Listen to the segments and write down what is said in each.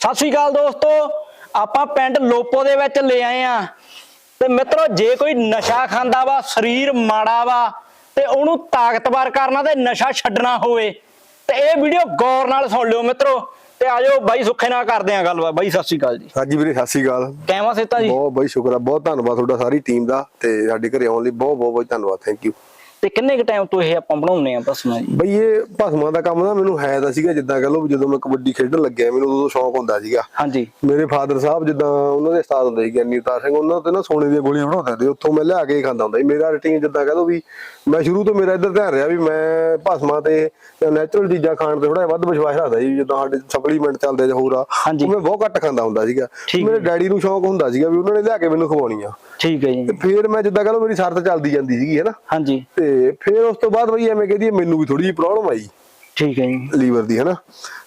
ਸਤਿ ਸ਼੍ਰੀ ਅਕਾਲ ਦੋਸਤੋ ਆਪਾਂ ਪਿੰਡ ਲੋਪੋ ਦੇ ਵਿੱਚ ਲੈ ਆਏ ਆ ਤੇ ਮਿੱਤਰੋ ਜੇ ਕੋਈ ਨਸ਼ਾ ਖਾਂਦਾ ਵਾ ਸਰੀਰ ਮਾੜਾ ਵਾ ਤੇ ਉਹਨੂੰ ਤਾਕਤਵਰ ਕਰਨਾ ਤੇ ਨਸ਼ਾ ਛੱਡਣਾ ਹੋਵੇ ਤੇ ਇਹ ਵੀਡੀਓ ਗੌਰ ਨਾਲ ਸੁਣ ਲਿਓ ਮਿੱਤਰੋ ਤੇ ਆਜੋ ਬਾਈ ਸੁੱਖੇ ਨਾਲ ਕਰਦੇ ਆ ਗੱਲਬਾਤ। ਬਾਈ ਸਤਿ ਸ਼੍ਰੀ ਅਕਾਲ ਜੀ। ਹਾਂਜੀ ਵੀਰੇ ਸਤਿ ਸ਼੍ਰੀ ਅਕਾਲ। ਕਹਿਵਾ ਸੇਤਾ ਜੀ? ਬਹੁਤ ਬਾਈ ਸ਼ੁਕਰ ਆ ਬਹੁਤ ਧੰਨਵਾਦ ਤੁਹਾਡਾ ਸਾਰੀ ਟੀਮ ਦਾ ਤੇ ਸਾਡੇ ਘਰੇ ਆਉਣ ਲਈ ਬਹੁਤ ਬਹੁਤ ਬਹੁਤ ਧੰਨਵਾਦ ਥੈਂਕ ਯੂ ਤੇ ਕਿੰਨੇ ਕ ਟਾਈਮ ਤੋਂ ਇਹ ਆਪਾਂ ਬਣਾਉਨੇ ਆ ਬਸਮਾ ਜੀ ਬਈ ਇਹ ਭਸਮਾਂ ਦਾ ਕੰਮ ਨਾ ਮੈਨੂੰ ਹੈ ਤਾਂ ਸੀਗਾ ਜਿੱਦਾਂ ਕਹ ਵੀ ਜਦੋਂ ਮੈਂ ਕਬੱਡੀ ਖੇਡਣ ਲੱਗਿਆ ਮੈਨੂੰ ਉਦੋਂ ਸ਼ੌਂਕ ਹੁੰਦਾ ਸੀਗਾ। ਹਾਂਜੀ। ਮੇਰੇ ਫਾਦਰ ਸਾਹਿਬ ਜਿੱਦਾਂ ਉਹਨਾਂ ਦੇ ਉਸਤਾਦ ਹੁੰਦੇ ਸੀ ਗਿਆਨੀ ਅਵਤਾਰ ਸਿੰਘ ਉਹਨਾਂ ਤੇ ਨਾ ਸੋਨੇ ਦੀਆਂ ਗੋਲੀਆਂ ਬਣਾਉਂਦੇ ਹੁੰਦੇ ਉੱਥੋਂ ਮੈਂ ਲਿਆ ਕੇ ਖਾਂਦਾ ਹੁੰਦਾ ਸੀ। ਮੇਰਾ ਰੁਟੀਨ ਜਿੱਦਾਂ ਕਹ ਲਓ ਵੀ ਮੈਂ ਸ਼ੁਰੂ ਤੋਂ ਮੇਰਾ ਇੱਧਰ ਧਿਆਨ ਰਿਹਾ ਵੀ ਮੈਂ ਭਸਮਾਂ ਤੇ ਨੈਚੁਰਲ ਚੀਜ਼ਾਂ ਖਾਣ ਤੇ ਥੋੜਾ ਵੱਧ ਵਿਸ਼ਵਾਸ ਰੱਖਦਾ ਸੀ ਜਿੱਦਾਂ ਸਾਡੇ ਸਪਲੀਮੈਂਟ ਚੱਲਦੇ ਜਾਂ ਹੋਰ ਆ। ਉਹ ਮੈਂ ਬਹੁਤ ਘੱਟ ਖਾਂਦਾ ਹੁੰਦਾ ਸੀਗਾ। ਮੇਰੇ ਡੈਡੀ ਨੂੰ ਸ਼ੌਂਕ ਹੁੰਦਾ ਸੀਗਾ ਵੀ ਉਹਨਾਂ ਨੇ ਲਿਆ ਕੇ ਮੈਨੂੰ ਖਵਾਉਣੀਆਂ ਠੀਕ ਹੈ ਜੀ। ਤੇ ਫਿਰ ਮੈਂ ਜਿੱਦਾਂ ਕਹ ਲਓ ਮੇਰੀ ਸਰਤ ਚੱਲਦੀ ਜਾਂਦੀ ਸੀਗੀ ਹੈਨਾ ਹਾਂਜੀ। ਤੇ ਫਿਰ ਉਸ ਤੋਂ ਬਾਅਦ ਬਈ ਐਵੇਂ ਕਹਦੀ ਮੈਨੂੰ ਵੀ ਥੋੜੀ ਜਿਹੀ ਪ੍ਰੋਬਲਮ ਆਈ। ਠੀਕ ਹੈ ਜੀ। ਲੀਵਰ ਦੀ ਹੈਨਾ?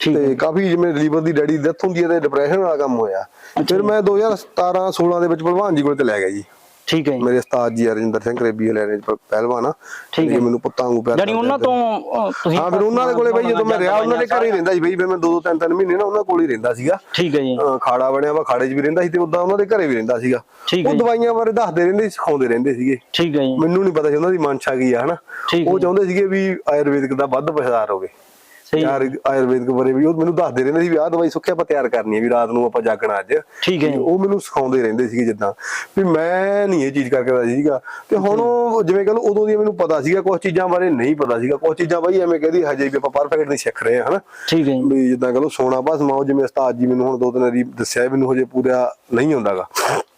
ਤੇ ਕਾਫੀ ਜਿਵੇਂ ਲੀਵਰ ਦੀ ਡੈਡੀ ਡੈਥ ਹੁੰਦੀ ਹੈ ਤੇ ਡਿਪਰੈਸ਼ਨ ਵਾਲਾ ਕੰਮ ਹੋਇਆ। ਫਿਰ ਮੈਂ 2017 16 ਦੇ ਵਿੱਚ ਭਲਵਾਨ ਜੀ ਕੋਲ ਤੇ ਲੈ ਗਿਆ ਜੀ। ਠੀਕ ਹੈ ਜੀ। ਮੇਰੇ ਉਸਤਾਦ ਜੀ ਅਰਜਿੰਦਰ ਸਿੰਘ ਰੇਬੀ ਵਾਲੇ ਨੇ ਪਹਿਲਵਾਨ ਆ। ਠੀਕ ਹੈ। ਮੈਨੂੰ ਪੁੱਤਾਂ ਵਾਂਗੂ ਪਿਆਰ ਜਾਨੀ ਕਰਦੇ ਉਹਨਾਂ। ਤੋਂ ਤੁਸੀਂ ਹਾਂ ਫਿਰ ਉਹਨਾਂ ਦੇ ਕੋਲੇ ਬਈ ਜਦੋਂ ਮੈਂ ਰਿਹਾ ਉਹਨਾਂ ਦੇ ਘਰੇ ਹੀ ਰਹਿੰਦਾ ਸੀ ਬਈ ਫਿਰ ਮੈਂ ਦੋ ਦੋ ਤਿੰਨ ਤਿੰਨ ਮਹੀਨੇ ਨਾ ਉਹਨਾਂ ਕੋਲ ਹੀ ਰਹਿੰਦਾ ਸੀਗਾ। ਠੀਕ ਹੈ ਜੀ। ਖਾੜਾ ਬਣਿਆ ਵਾ ਖਾੜੇ 'ਚ ਵੀ ਰਹਿੰਦਾ ਸੀ ਤੇ ਉਦਾਂ ਉਹਨਾਂ ਦੇ ਘਰੇ ਵੀ ਰਹਿੰਦਾ ਸੀਗਾ। ਠੀਕ ਹੈ ਉਹ। ਦਵਾਈਆਂ ਬਾਰੇ ਦੱਸਦੇ ਰਹਿੰਦੇ ਸੀ ਸਿਖਾਉਂਦੇ ਰਹਿੰਦੇ ਸੀਗੇ। ਠੀਕ ਹੈ ਜੀ। ਮੈਨੂੰ ਨਹੀਂ ਪਤਾ ਸੀ ਉਹਨਾਂ ਦੀ ਮਨਸ਼ਾ ਕੀ ਆ ਹਨਾ। ਉਹ ਚਾਹੁੰਦੇ ਸੀਗੇ ਵੀ ਆਯੁਰਵੈਦਿਕ ਦਾ ਵੱਧ ਪਛਾਰ ਹੋਵੇ। ਯਾਰ ਆਯੁਰਵੈਦਿਕ ਬਾਰੇ ਵੀ ਉਹ ਮੈਨੂੰ ਦੱਸਦੇ ਰਹਿੰਦੇ ਸੀ ਵੀ ਆਹ ਦਵਾਈ ਸੁੱਕਿਆ ਆਪਾਂ ਤਿਆਰ ਕਰਨੀ ਹੈ ਵੀ ਰਾਤ ਨੂੰ ਆਪਾਂ ਜਾਗਣਾ ਅੱਜ। ਠੀਕ ਹੈ। ਉਹ ਮੈਨੂੰ ਸਿਖਾਉਂਦੇ ਰਹਿੰਦੇ ਸੀਗੇ ਜਿੱਦਾਂ। ਵੀ ਮੈਂ ਨਹੀਂ ਇਹ ਚੀਜ਼ ਕਰਕੇ ਰਾਜੀ ਸੀਗਾ। ਤੇ ਹੁਣ ਉਹ ਜਿਵੇਂ ਕਹਿੰਦਾ ਉਦੋਂ ਦੀ ਮੈਨੂੰ ਪਤਾ ਸੀਗਾ ਕੁਝ ਚੀਜ਼ਾਂ ਬਾਰੇ ਨਹੀਂ ਪਤਾ ਸੀਗਾ। ਕੁਝ ਚੀਜ਼ਾਂ ਬਾਈ ਐਵੇਂ ਕਹਦੀ ਹਜੇ ਵੀ ਆਪਾਂ ਪਰਫੈਕਟ ਨਹੀਂ ਸਿੱਖ ਰਹੇ ਹਾਂ ਹਨਾ। ਠੀਕ ਹੈ ਵੀ ਜਿੱਦਾਂ ਕਹਿੰਦਾ ਸੋਨਾ ਭਸਮਾ ਉਹ ਜਿਵੇਂ ਉਸਤਾਦ ਜੀ ਮੈਨੂੰ ਹੁਣ ਦੋ ਤਿੰਨ ਵਾਰੀ ਦੱਸਿਆ ਮੈਨੂੰ ਹਜੇ ਪੂਰਾ ਨਹੀਂ ਹੁੰਦਾਗਾ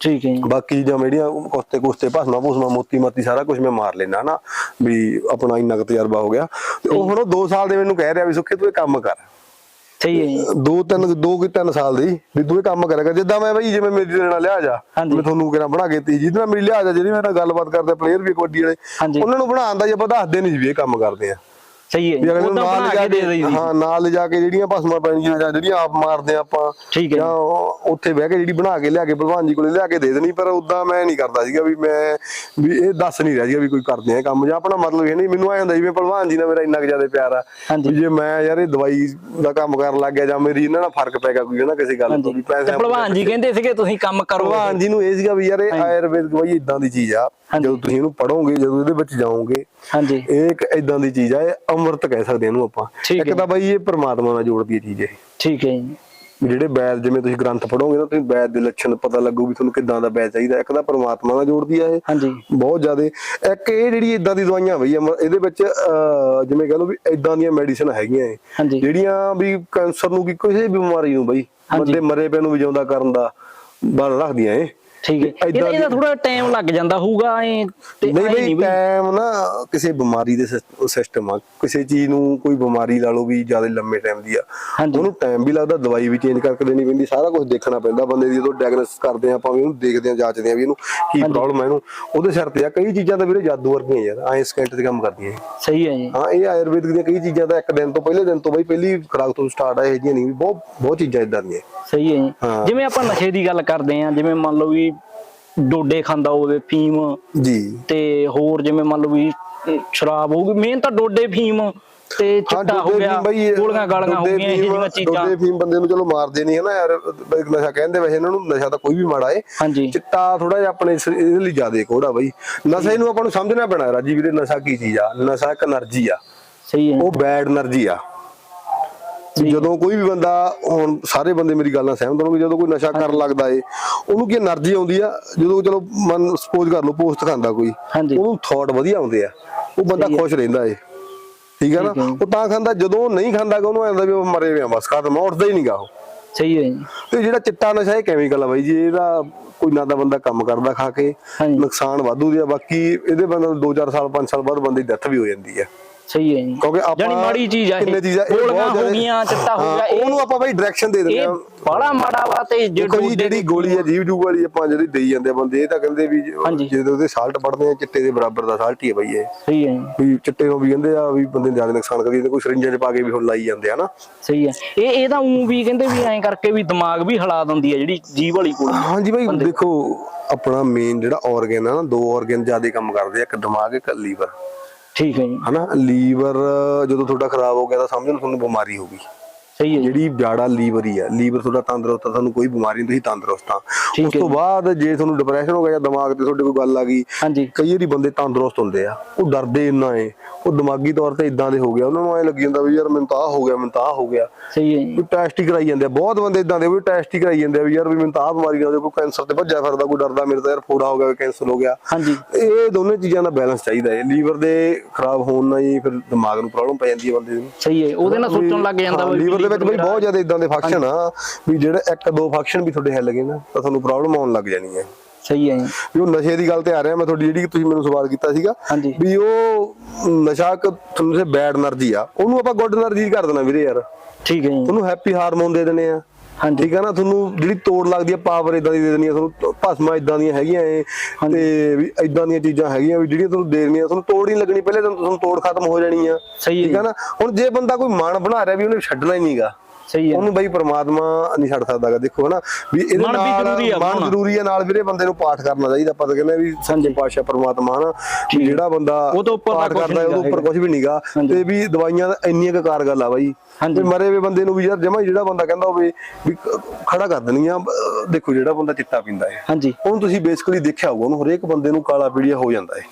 ਠੀਕ ਹੈ ਬਾਕੀ ਚੀਜ਼ਾਂ ਜਿਹੜੀਆਂ ਕੁਸਤੇ ਕੁਸਤੇ ਭਸਮਾ ਭੂਸਮਾ ਮੋਤੀ ਮਾਤੀ ਸਾਰਾ ਕੁਝ ਮੈਂ ਮਾਰ ਲੈਣਾ ਨਾ ਵੀ ਆਪਣਾ ਇੰਨਾ ਕੁ ਤਜਰਬਾ ਹੋ ਗਿਆ। ਤੇ ਉਹ ਹੁਣ 2 ਸਾਲ ਦੇ ਮੈਨੂੰ ਕਹਿ ਰਿਹਾ ਵੀ ਸੁੱਖੇ ਤੂੰ ਇਹ ਕੰਮ ਕਰ। ਸਹੀ ਹੈ ਜੀ। ਦੋ ਤਿੰਨ ਦੋ ਕਿ ਤਿੰਨ ਸਾਲ ਦੀ ਵੀ ਤੂੰ ਇਹ ਕੰਮ ਕਰਿਆ ਕਰ। ਜਿੱਦਾਂ ਮੈਂ ਬਈ ਜਿਵੇਂ ਮੇਰੀ ਨਾਲ ਲਿਆ ਜਾ। ਮੈਂ ਤੁਹਾਨੂੰ ਕਿਹੜਾ ਬਣਾ ਕੇ ਤੀ ਜਿਹਦੇ ਨਾਲ ਮੇਰੀ ਲਿਆ ਜਾ ਜਿਹੜੀ ਮੇਰੇ ਨਾਲ ਗੱਲਬਾਤ ਕਰਦੇ ਪਲੇਅਰ ਵੀ ਕਬੱਡੀ ਵਾਲੇ। ਉਹਨਾਂ ਨੂੰ ਬਣਾਉਣ ਦਾ ਜੇ ਆਪਾਂ ਦੱਸਦੇ ਨਹੀਂ ਵੀ ਇਹ ਕੰਮ ਕਰਦੇ ਆ। ਸਹੀ ਹੈ ਜੀ ਉਹਦਾ ਬਣਾ ਕੇ ਦੇ ਦਈ ਹਾਂ ਨਾਲ ਲਿਜਾ ਕੇ ਜਿਹੜੀਆਂ ਭਸਮਾਂ ਪੈਣੀਆਂ ਜਾਂ ਜਿਹੜੀਆਂ ਆਪ ਮਾਰਦੇ ਆ ਆਪਾਂ ਠੀਕ ਹੈ ਜਾਂ। ਉੱਥੇ ਬਹਿ ਕੇ ਜਿਹੜੀ ਬਣਾ ਕੇ ਲਿਆ ਕੇ ਭਲਵਾਨ ਜੀ ਕੋਲੇ ਲਿਆ ਕੇ ਦੇ ਦੇਣੀ ਪਰ ਉਦਾਂ ਮੈਂ ਨਹੀਂ ਕਰਦਾ ਸੀਗਾ ਵੀ ਮੈਂ ਵੀ ਇਹ ਦੱਸ ਨਹੀਂ ਰਿਹਾ ਸੀਗਾ ਵੀ ਕੋਈ ਕਰਦੇ ਆ ਕੰਮ ਜਾਂ ਆਪਣਾ ਮਤਲਬ ਇਹ ਨਹੀਂ ਮੈਨੂੰ ਐ ਹੁੰਦਾ ਜਿਵੇਂ ਭਲਵਾਨ ਜੀ ਨਾਲ ਮੇਰਾ ਇੰਨਾ ਕੁ ਜ਼ਿਆਦਾ ਪਿਆਰ ਆ। ਵੀ ਜੇ ਮੈਂ ਯਾਰ ਇਹ ਦਵਾਈ ਦਾ ਕੰਮ ਕਰਨ ਲੱਗ ਗਿਆ ਜਾਂ ਮੇਰੀ ਇਹਨਾਂ ਨਾਲ ਫ਼ਰਕ ਪੈ ਗਿਆ ਕੋਈ ਨਾ ਕਿਸੇ ਗੱਲ ਤੋਂ ਵੀ ਪੈਸੇ ਭਲਵਾਨ ਜੀ ਕਹਿੰਦੇ ਸੀਗੇ ਤੁਸੀਂ ਕੰਮ ਕਰੋ ਭਲਵਾਨ ਜੀ ਨੂੰ ਇਹ ਸੀਗਾ ਵੀ ਯਾਰ ਇਹ ਆਯੁਰਵੇਦ ਦਵਾਈ ਇਦਾਂ ਦੀ ਚੀਜ਼ ਆ। ਜਦੋਂ ਤੁਸੀਂ ਇਹਨੂੰ ਪੜੋਗੇ ਜਦੋਂ ਇਹਦੇ ਵਿੱਚ ਜਾਓਗੇ ਹਾਂਜੀ। ਇਹ ਇੱਕ ਇਦਾਂ ਦੀ ਚੀਜ਼ ਆ ਇਹ ਅੰਮ੍ਰਿਤ ਕਹਿ ਸਕਦੇ ਇਹਨੂੰ ਆਪਾਂ। ਠੀਕ ਇੱਕ। ਤਾਂ ਬਾਈ ਇਹ ਪ੍ਰਮਾਤਮਾ ਨਾਲ ਜੋੜਦੀ ਹੈ ਚੀਜ਼ ਇਹ। ਠੀਕ ਹੈ ਜੀ। ਵੀ ਜਿਹੜੇ ਬੈਦ ਜਿਵੇਂ ਤੁਸੀਂ ਗ੍ਰੰਥ ਪੜੋਗੇ ਨਾ ਤੁਸੀਂ ਬੈਦ ਦੇ ਲੱਛਣ ਪਤਾ ਲੱਗੂ ਵੀ ਤੁਹਾਨੂੰ ਕਿੱਦਾਂ ਦਾ ਬੈਦ ਚਾਹੀਦਾ। ਇੱਕ ਤਾਂ ਪ੍ਰਮਾਤਮਾ ਨਾਲ ਜੋੜਦੀ ਆ ਇਹ। ਹਾਂਜੀ। ਬਹੁਤ ਜ਼ਿਆਦੇ। ਇੱਕ ਇਹ ਜਿਹੜੀ ਇਦਾਂ ਦੀ ਦਵਾਈਆਂ ਬਈ ਇਹਦੇ ਵਿੱਚ ਅਹ, ਜਿਵੇਂ ਕਹ ਲਓ ਵੀ ਇਦਾਂ ਦੀਆਂ ਮੈਡੀਸਨ ਹੈਗੀਆਂ ਇਹ। ਹਾਂਜੀ। ਜਿਹੜੀਆਂ ਵੀ ਕੈਂਸਰ ਨੂੰ ਕੀ ਕਿਸੇ ਵੀ ਬਿਮਾਰੀ ਨੂੰ ਬਈ ਹਾਂਜੀ। ਬੰਦੇ ਮਰੇ ਪਏ ਨੂੰ ਵੀ ਜਿਉਂਦਾ ਕਰਨ ਦਾ ਬਲ ਰੱਖਦੀਆਂ ਇਹ। ਠੀਕ ਹੈ। ਇਹਦਾ ਇਹਦਾ ਥੋੜਾ ਟਾਈਮ ਲੱਗ ਜਾਂਦਾ ਹੋਊਗਾ ਐ ਨਹੀਂ ਬਈ ਟਾਈਮ ਨਾ ਕਿਸੇ ਬਿਮਾਰੀ ਦੇ ਸਿਸਟਮ ਆ। ਕਿਸੇ ਚੀਜ਼ ਨੂੰ ਕੋਈ ਬਿਮਾਰੀ ਲਾ ਲਓ ਵੀ ਜ਼ਿਆਦਾ ਲੰਮੇ ਟਾਈਮ ਦੀ ਆ। ਉਹਨੂੰ ਟਾਈਮ ਵੀ ਲੱਗਦਾ ਦਵਾਈ ਵੀ ਚੇਂਜ ਕਰਕੇ ਦੇਣੀ ਪੈਂਦੀ ਸਾਰਾ ਕੁਝ ਦੇਖਣਾ ਪੈਂਦਾ। ਬੰਦੇ ਦੀ ਜਦੋਂ ਡਾਇਗਨੋਸਿਸ ਕਰਦੇ ਆ ਆਪਾਂ ਵੀ ਉਹਨੂੰ ਦੇਖਦੇ ਆ ਜਾਂਚਦੇ ਆ ਵੀ ਇਹਨੂੰ ਕੀ ਪ੍ਰੋਬਲਮ ਹੈ ਇਹਨੂੰ। ਉਹਦੇ ਸਿਰ ਤੇ ਆ ਕਈ ਚੀਜ਼ਾਂ ਤਾਂ ਵੀਰੇ ਜਾਦੂ ਵਰਗੀਆਂ ਯਾਰ ਐ ਸਕਿੰਟ ਤੇ ਕੰਮ ਕਰਦੀਆਂ। ਸਹੀ ਹੈ ਜੀ। ਹਾਂ ਇਹ ਆਯੁਰਵੇਦਿਕ ਦੀਆਂ ਕਈ ਚੀਜ਼ਾਂ ਤਾਂ ਇੱਕ ਦਿਨ ਤੋਂ ਪਹਿਲੇ ਦਿਨ ਤੋਂ ਬਈ ਪਹਿਲੀ ਖੁਰਾਕ ਤੋਂ ਸਟਾਰਟ ਆ ਇਹ ਜਿਹੀਆਂ ਨਹੀਂ। ਬਹੁਤ ਬਹੁਤ ਚੀਜ਼ਾਂ ਇਦਾਂ ਦੀਆਂ। ਸਹੀ ਹੈ ਜੀ। ਜਿਵੇਂ ਆਪਾਂ ਨਸ਼ੇ ਦੀ ਗੱਲ ਕਰਦੇ ਆ ਜਿਵੇਂ ਮੰਨ ਲਓ ਵੀ ਡੋਡੇ ਖਾਂਦਾ ਹੋਵੇ ਫੀਮ। ਜੀ। ਤੇ ਹੋਰ ਜਿਵੇਂ ਮੰਨ ਲਓ ਵੀ ਸ਼ਰਾਬ ਹੋਊਗੀ ਮੇਨ ਤਾਂ ਡੋਡੇ ਫੀਮ ਤੇ ਚਿੱਟਾ ਹੋ ਗਿਆ ਗੋਲੀਆਂ ਗਾਲੀਆਂ ਹੋ ਗਈਆਂ ਇਹ ਜਿਹੀਆਂ ਚੀਜ਼ਾਂ। ਡੋਡੇ ਫੀਮ ਬੰਦੇ ਨੂੰ ਚਲੋ ਮਾਰਦੇ ਨਹੀਂ ਹੈ ਨਾ ਯਾਰ ਨਸ਼ਾ ਕਹਿੰਦੇ ਵੈਸੇ ਇਹਨਾਂ ਨੂੰ ਨਸ਼ਾ ਤਾਂ ਕੋਈ ਵੀ ਮਾੜਾ ਏ। ਚਿੱਟਾ ਥੋੜਾ ਜਿਹਾ ਆਪਣੇ ਇਹਦੇ ਲਈ ਜ਼ਿਆਦੇ ਕੋੜਾ ਬਈ। ਨਸ਼ੇ ਨੂੰ ਆਪਾਂ ਨੂੰ ਸਮਝਣਾ ਪੈਣਾ ਰਾਜੀ ਵੀਰੇ ਨਸ਼ਾ ਕੀ ਚੀਜ਼ ਆ? ਨਸ਼ਾ ਇੱਕ એનર્ਜੀ ਆ। ਸਹੀ ਹੈ। ਉਹ ਬੈਡ એનર્ਜੀ ਆ। ਜਦੋਂ ਕੋਈ ਵੀ ਬੰਦਾ ਹੁਣ ਸਾਰੇ ਬੰਦੇ ਮੇਰੀ ਗੱਲ ਨਾਲ ਸਹਿਮਤ ਹੋਣਗੇ ਜਦੋਂ ਕੋਈ ਨਸ਼ਾ ਕਰਨ ਲੱਗਦਾ ਏ ਉਹਨੂੰ ਕੀ એનર્ਜੀ ਆਉਂਦੀ ਆ? ਜਦੋਂ ਚਲੋ ਮਨ ਸਪੋਜ਼ ਕਰ ਲਓ ਪੋਸਟ ਖਾਂਦਾ ਕੋਈ ਉਹਨੂੰ ਥਾਟ ਵਧੀਆ ਆਉਂਦੇ ਆ ਉਹ ਬੰਦਾ ਖੁਸ਼ ਰਹਿੰਦਾ ਏ। ਠੀਕ ਹੈ ਨਾ? ਉਹ ਤਾਂ ਖਾਂਦਾ ਜਦੋਂ ਨਹੀਂ ਖਾਂਦਾ ਕਿ ਉਹਨੂੰ ਐਂਦਾ ਵੀ ਉਹ ਮਰੇ ਹੋਇਆ ਬਸ ਖਤਮ ਉੱਠਦਾ ਹੀ ਨਹੀਂਗਾ ਉਹ। ਸਹੀ ਹੈ ਜੀ। ਤੇ ਜਿਹੜਾ ਚਿੱਟਾ ਨਸ਼ਾ ਇਹ ਕੈਮੀਕਲ ਆ ਬਾਈ ਜੀ? ਇਹਦਾ ਕੋਈ ਨਾ ਤਾਂ ਬੰਦਾ ਕੰਮ ਕਰਦਾ ਖਾ ਕੇ ਨੁਕਸਾਨ ਵਾਧੂ ਦੀ ਆ ਬਾਕੀ ਇਹਦੇ ਬੰਦਾ 2-4 ਸਾਲ 5 ਸਾਲ ਬਾਅਦ ਬੰਦੇ ਦੀ ਡੈਥ ਵੀ ਹੋ ਜਾਂਦੀ ਆ। ਸਹੀ ਹੈ ਜੀ। ਕਿਉਂਕਿ ਆਪਾਂ ਜਾਣੀ ਮਾੜੀ ਚੀਜ਼ ਆ ਇਹ। ਕਿੰਨੇ ਚੀਜ਼ਾਂ ਇਹ ਗੋਲੀਆਂ ਬਹੁਤ ਹੋ ਗਈਆਂ, ਚਿੱਟਾ ਹੋ ਹਾਂ, ਗਿਆ, ਉਹਨੂੰ ਆਪਾਂ ਬਾਈ ਡਾਇਰੈਕਸ਼ਨ ਦੇ ਦਿੰਦੇ ਆ ਬੜਾ ਮਾੜਾ ਵਾ ਤੇ ਜੇ ਦੇਖੋ ਜੀ ਡੋਡੇ ਜਿਹੜੀ ਗੋਲੀ ਆ? ਜੀਵ ਜੂ ਵਾਲੀ ਆਪਾਂ ਜਿਹੜੀ ਦੇਈ ਜਾਂਦੇ ਬੰਦੇ ਇਹ ਤਾਂ ਕਹਿੰਦੇ ਵੀ। ਜਦੋਂ ਉਹਦੇ ਸਾਲਟ ਪੜਦੇ ਆ ਚਿੱਟੇ ਦੇ ਬਰਾਬਰ ਦਾ ਸਾਲਟ ਹੀ ਆ ਬਾਈ ਇਹ। ਸਹੀ ਹੈ ਵੀ ਚਿੱਟੇ ਨੂੰ ਵੀ ਕਹਿੰਦੇ ਆ ਵੀ ਬੰਦੇ ਨੂੰ ਜ਼ਿਆਦਾ ਨੁਕਸਾਨ ਕਰੀ ਜਾਂਦੇ ਕੋਈ ਸਰਿੰਜਾਂ 'ਚ ਪਾ ਕੇ ਵੀ ਹੁਣ ਲਾਈ ਜਾਂਦੇ ਆ ਨਾ। ਸਹੀ ਹੈ। ਇਹ ਇਹ ਤਾਂ ਉਂ ਵੀ ਕਹਿੰਦੇ ਵੀ ਐਂ ਕਰਕੇ ਵੀ ਦਿਮਾਗ ਵੀ ਹਿਲਾ ਦਿੰਦੀ ਹੈ ਜਿਹੜੀ ਜੀਵ ਵਾਲੀ ਗੋਲੀ। ਹਾਂਜੀ ਬਾਈ ਦੇਖੋ ਆਪਣਾ ਮੇਨ ਜਿਹੜਾ ਆਰਗਨ ਆ ਨਾ ਦੋ ਆਰਗਨ ਜ਼ਿਆਦਾ ਕੰਮ ਕਰਦੇ ਆ ਇੱਕ ਦਿਮਾਗ ਇੱਕ ਲੀਵਰ ਠੀਕ ਹੈ ਜੀ। ਹਨਾ, ਲੀਵਰ ਜਦੋਂ ਤੁਹਾਡਾ ਖਰਾਬ ਹੋ ਗਿਆ ਤਾਂ ਸਮਝ ਲਓ ਤੁਹਾਨੂੰ ਬਿਮਾਰੀ ਹੋ ਗਈ। ਸਹੀ ਹੈ। ਜਿਹੜੀ ਜਾੜਾ ਲੀਵਰ ਹੀ ਆ ਲੀਵਰ ਤੁਹਾਡਾ ਤੰਦਰੁਸਤ ਆ ਤੁਹਾਨੂੰ ਕੋਈ ਬਿਮਾਰੀ ਨਹੀਂ ਤੁਸੀਂ ਤੰਦਰੁਸਤ ਆ। ਉਸ ਹੈ ਤੋਂ। ਬਾਅਦ ਜੇ ਤੁਹਾਨੂੰ ਡਿਪਰੈਸ਼ਨ ਹੋ ਗਿਆ ਜਾਂ ਦਿਮਾਗ ਤੇ ਤੁਹਾਡੇ ਕੋਈ ਗੱਲ ਆ ਗਈ ਕਈ ਵਾਰੀ ਬੰਦੇ ਤੰਦਰੁਸਤ ਹੁੰਦੇ ਆ। ਉਹ ਡਰਦੇ ਇੰਨਾ ਏ। ਉਹ ਦਿਮਾਗੀ ਤੌਰ ਤੇ ਇਦਾਂ ਦੇ ਹੋ ਗਿਆ ਉਹਨਾਂ ਨੂੰ ਐ ਲੱਗੀ ਜਾਂਦਾ ਵੀ ਯਾਰ ਮੈਨੂੰ ਤਾਂ ਹੋ ਗਿਆ ਮੈਨੂੰ ਤਾਂ ਹੋ ਗਿਆ। ਸਹੀ ਹੈ ਜੀ। ਵੀ ਟੈਸਟ ਹੀ ਕਰਾਈ ਜਾਂਦੇ ਆ। ਬਹੁਤ ਬੰਦੇ ਇਦਾਂ ਦੇ ਵੀ ਟੈਸਟ ਹੀ ਕਰਾਈ ਜਾਂਦੇ ਆ ਵੀ ਯਾਰ ਵੀ ਮੈਨੂੰ ਤਾਂ ਆਹ ਬਿਮਾਰੀ ਹੋ ਜਾਵੇ ਕੋਈ ਕੈਂਸਰ ਤੇ ਭੱਜਿਆ ਫਿਰਦਾ ਕੋਈ ਡਰਦਾ ਮੇਰੇ ਤਾਂ ਯਾਰ ਫੋੜਾ ਹੋ ਗਿਆ ਕੈਂਸਰ ਹੋ ਗਿਆ। ਹਾਂਜੀ। ਇਹ ਦੋਨੇ ਚੀਜ਼ਾਂ ਦਾ ਬੈਲੈਂਸ ਚਾਹੀਦਾ ਹੈ ਲੀਵਰ ਦੇ ਖਰਾਬ ਹੋਣ ਨਾਲ ਹੀ ਫਿਰ ਦਿਮਾਗ ਨੂੰ ਪ੍ਰੋਬਲਮ ਪੈ ਜਾਂਦੀ ਹੈ ਬੰਦੇ ਨੂੰ ਸਹੀ ਹੈ। ਉਹਦੇ ਨਾਲ ਸੋਚਣ ਲੱਗ ਜਾਂਦਾ ਲੀਵਰ ਦੇ ਵਿੱਚ ਬਈ ਬਹੁਤ ਜ਼ਿਆਦਾ ਇਦਾਂ ਦੇ ਫੰਕਸ਼ਨ ਆ ਵੀ ਜਿਹੜੇ ਇੱਕ ਦੋ ਫੰਕਸ਼ਨ ਵੀ ਤੁਹਾਡੇ ਹਿੱਲ ਗਏ ਨਾ ਤਾਂ ਤੁਹਾਨੂੰ ਪ੍ਰੋਬਲਮ ਆਉਣ ਲੱਗ ਜਾਣੀ ਹੈ। ਸਹੀ ਹੈ ਜੀ। ਉਹ ਨਸ਼ੇ ਦੀ ਗੱਲ ਤੇ ਆ ਰਿਹਾ ਮੈਂ ਤੁਹਾਡੀ ਜਿਹੜੀ ਤੁਸੀਂ ਮੈਨੂੰ ਸਵਾਲ ਕੀਤਾ ਸੀਗਾ ਵੀ ਉਹ ਨਸ਼ਾ ਕ ਤੁਹਾਨੂੰ ਸੇ ਬੈਡ એનર્ਜੀ ਆ ਉਹਨੂੰ ਆਪਾਂ ਗੁੱਡ એનર્ਜੀ ਕਰ ਦੇਣਾ ਵੀਰੇ ਯਾਰ। ਠੀਕ ਹੈ ਜੀ। ਤੁਹਾਨੂੰ ਹੈਪੀ ਹਾਰਮੋਨ ਦੇ ਦੇਣੇ ਆ। ਹਾਂਜੀ। ਠੀਕ ਹੈ ਨਾ ਤੁਹਾਨੂੰ ਜਿਹੜੀ ਤੋੜ ਲੱਗਦੀ ਆ ਪਾਵਰ ਇਦਾਂ ਦੀ ਦੇ ਦੇਣੀ ਆ ਤੁਹਾਨੂੰ ਭਸਮਾ ਇਦਾਂ ਦੀਆਂ ਹੈਗੀਆਂ ਏ ਤੇ ਵੀ ਇਦਾਂ ਦੀਆਂ ਚੀਜ਼ਾਂ ਹੈਗੀਆਂ ਵੀ ਜਿਹੜੀਆਂ ਤੁਹਾਨੂੰ ਦੇਣੀਆਂ ਤੁਹਾਨੂੰ ਤੋੜ ਨਹੀਂ ਲੱਗਣੀ ਪਹਿਲੇ ਤੁਹਾਨੂੰ ਤੋੜ ਖਤਮ ਹੋ ਜਾਣੀ ਆ। ਹੈ ਠੀਕ ਆ ਜੀ, ਨਾ? ਹੁਣ ਜੇ ਬੰਦਾ ਕੋਈ ਮਨ ਬਣਾ ਰਿਹਾ ਵੀ ਉਹਨੇ ਛੱਡਣਾ ਹੀ ਨਹੀਂਗਾ ਸਹੀ ਹੈ। ਉਹਨੂੰ ਬਈ ਪ੍ਰਮਾਤਮਾ ਨਹੀਂ ਛੱਡ ਸਕਦਾਗਾ ਦੇਖੋ ਹਨਾ ਵੀ ਇਹਦੇ ਮਨ ਵੀ ਨਾਲ ਮਨ। ਜ਼ਰੂਰੀ ਆ ਨਾਲ ਵੀਰੇ ਬੰਦੇ ਨੂੰ ਪਾਠ ਕਰਨਾ ਚਾਹੀਦਾ ਆਪਾਂ ਤਾਂ ਕਹਿੰਦੇ ਵੀ ਸੱਚੇ ਪਾਤਸ਼ਾਹ ਪ੍ਰਮਾਤਮਾ ਹਨਾ ਜਿਹੜਾ ਬੰਦਾ ਉਹ ਤੋਂ ਉੱਪਰ ਪਾਠ ਕਰਦਾ ਹੈ, ਉਹਦੇ ਉੱਪਰ ਕੁਝ ਵੀ ਨਹੀਂਗਾ। ਤੇ ਵੀ ਦਵਾਈਆਂ ਦਾ ਇੰਨੀਆਂ ਕੁ ਕਾਰਗਲ ਆ ਬਾਈ। ਤੇ ਮਰੇ ਵੇ ਬੰਦੇ ਨੂੰ ਵੀ ਯਾਰ ਜਮਾ ਜਿਹੜਾ ਬੰਦਾ ਕਹਿੰਦਾ ਹੋਵੇ ਵੀ ਖੜਾ ਕਰ ਦੇਣੀਆਂ ਦੇਖੋ ਜਿਹੜਾ ਬੰਦਾ ਚਿੱਟਾ ਪੀਂਦਾ ਹੈ। ਹਾਂਜੀ। ਉਹਨੂੰ ਤੁਸੀਂ ਬੇਸਿਕਲੀ ਦੇਖਿਆ ਹੋਊਗਾ ਉਹਨੂੰ ਹਰੇਕ ਬੰਦੇ ਨੂੰ ਕਾਲਾ ਪੀੜੀਆ ਹੋ ਜਾਂਦਾ ਹੈ।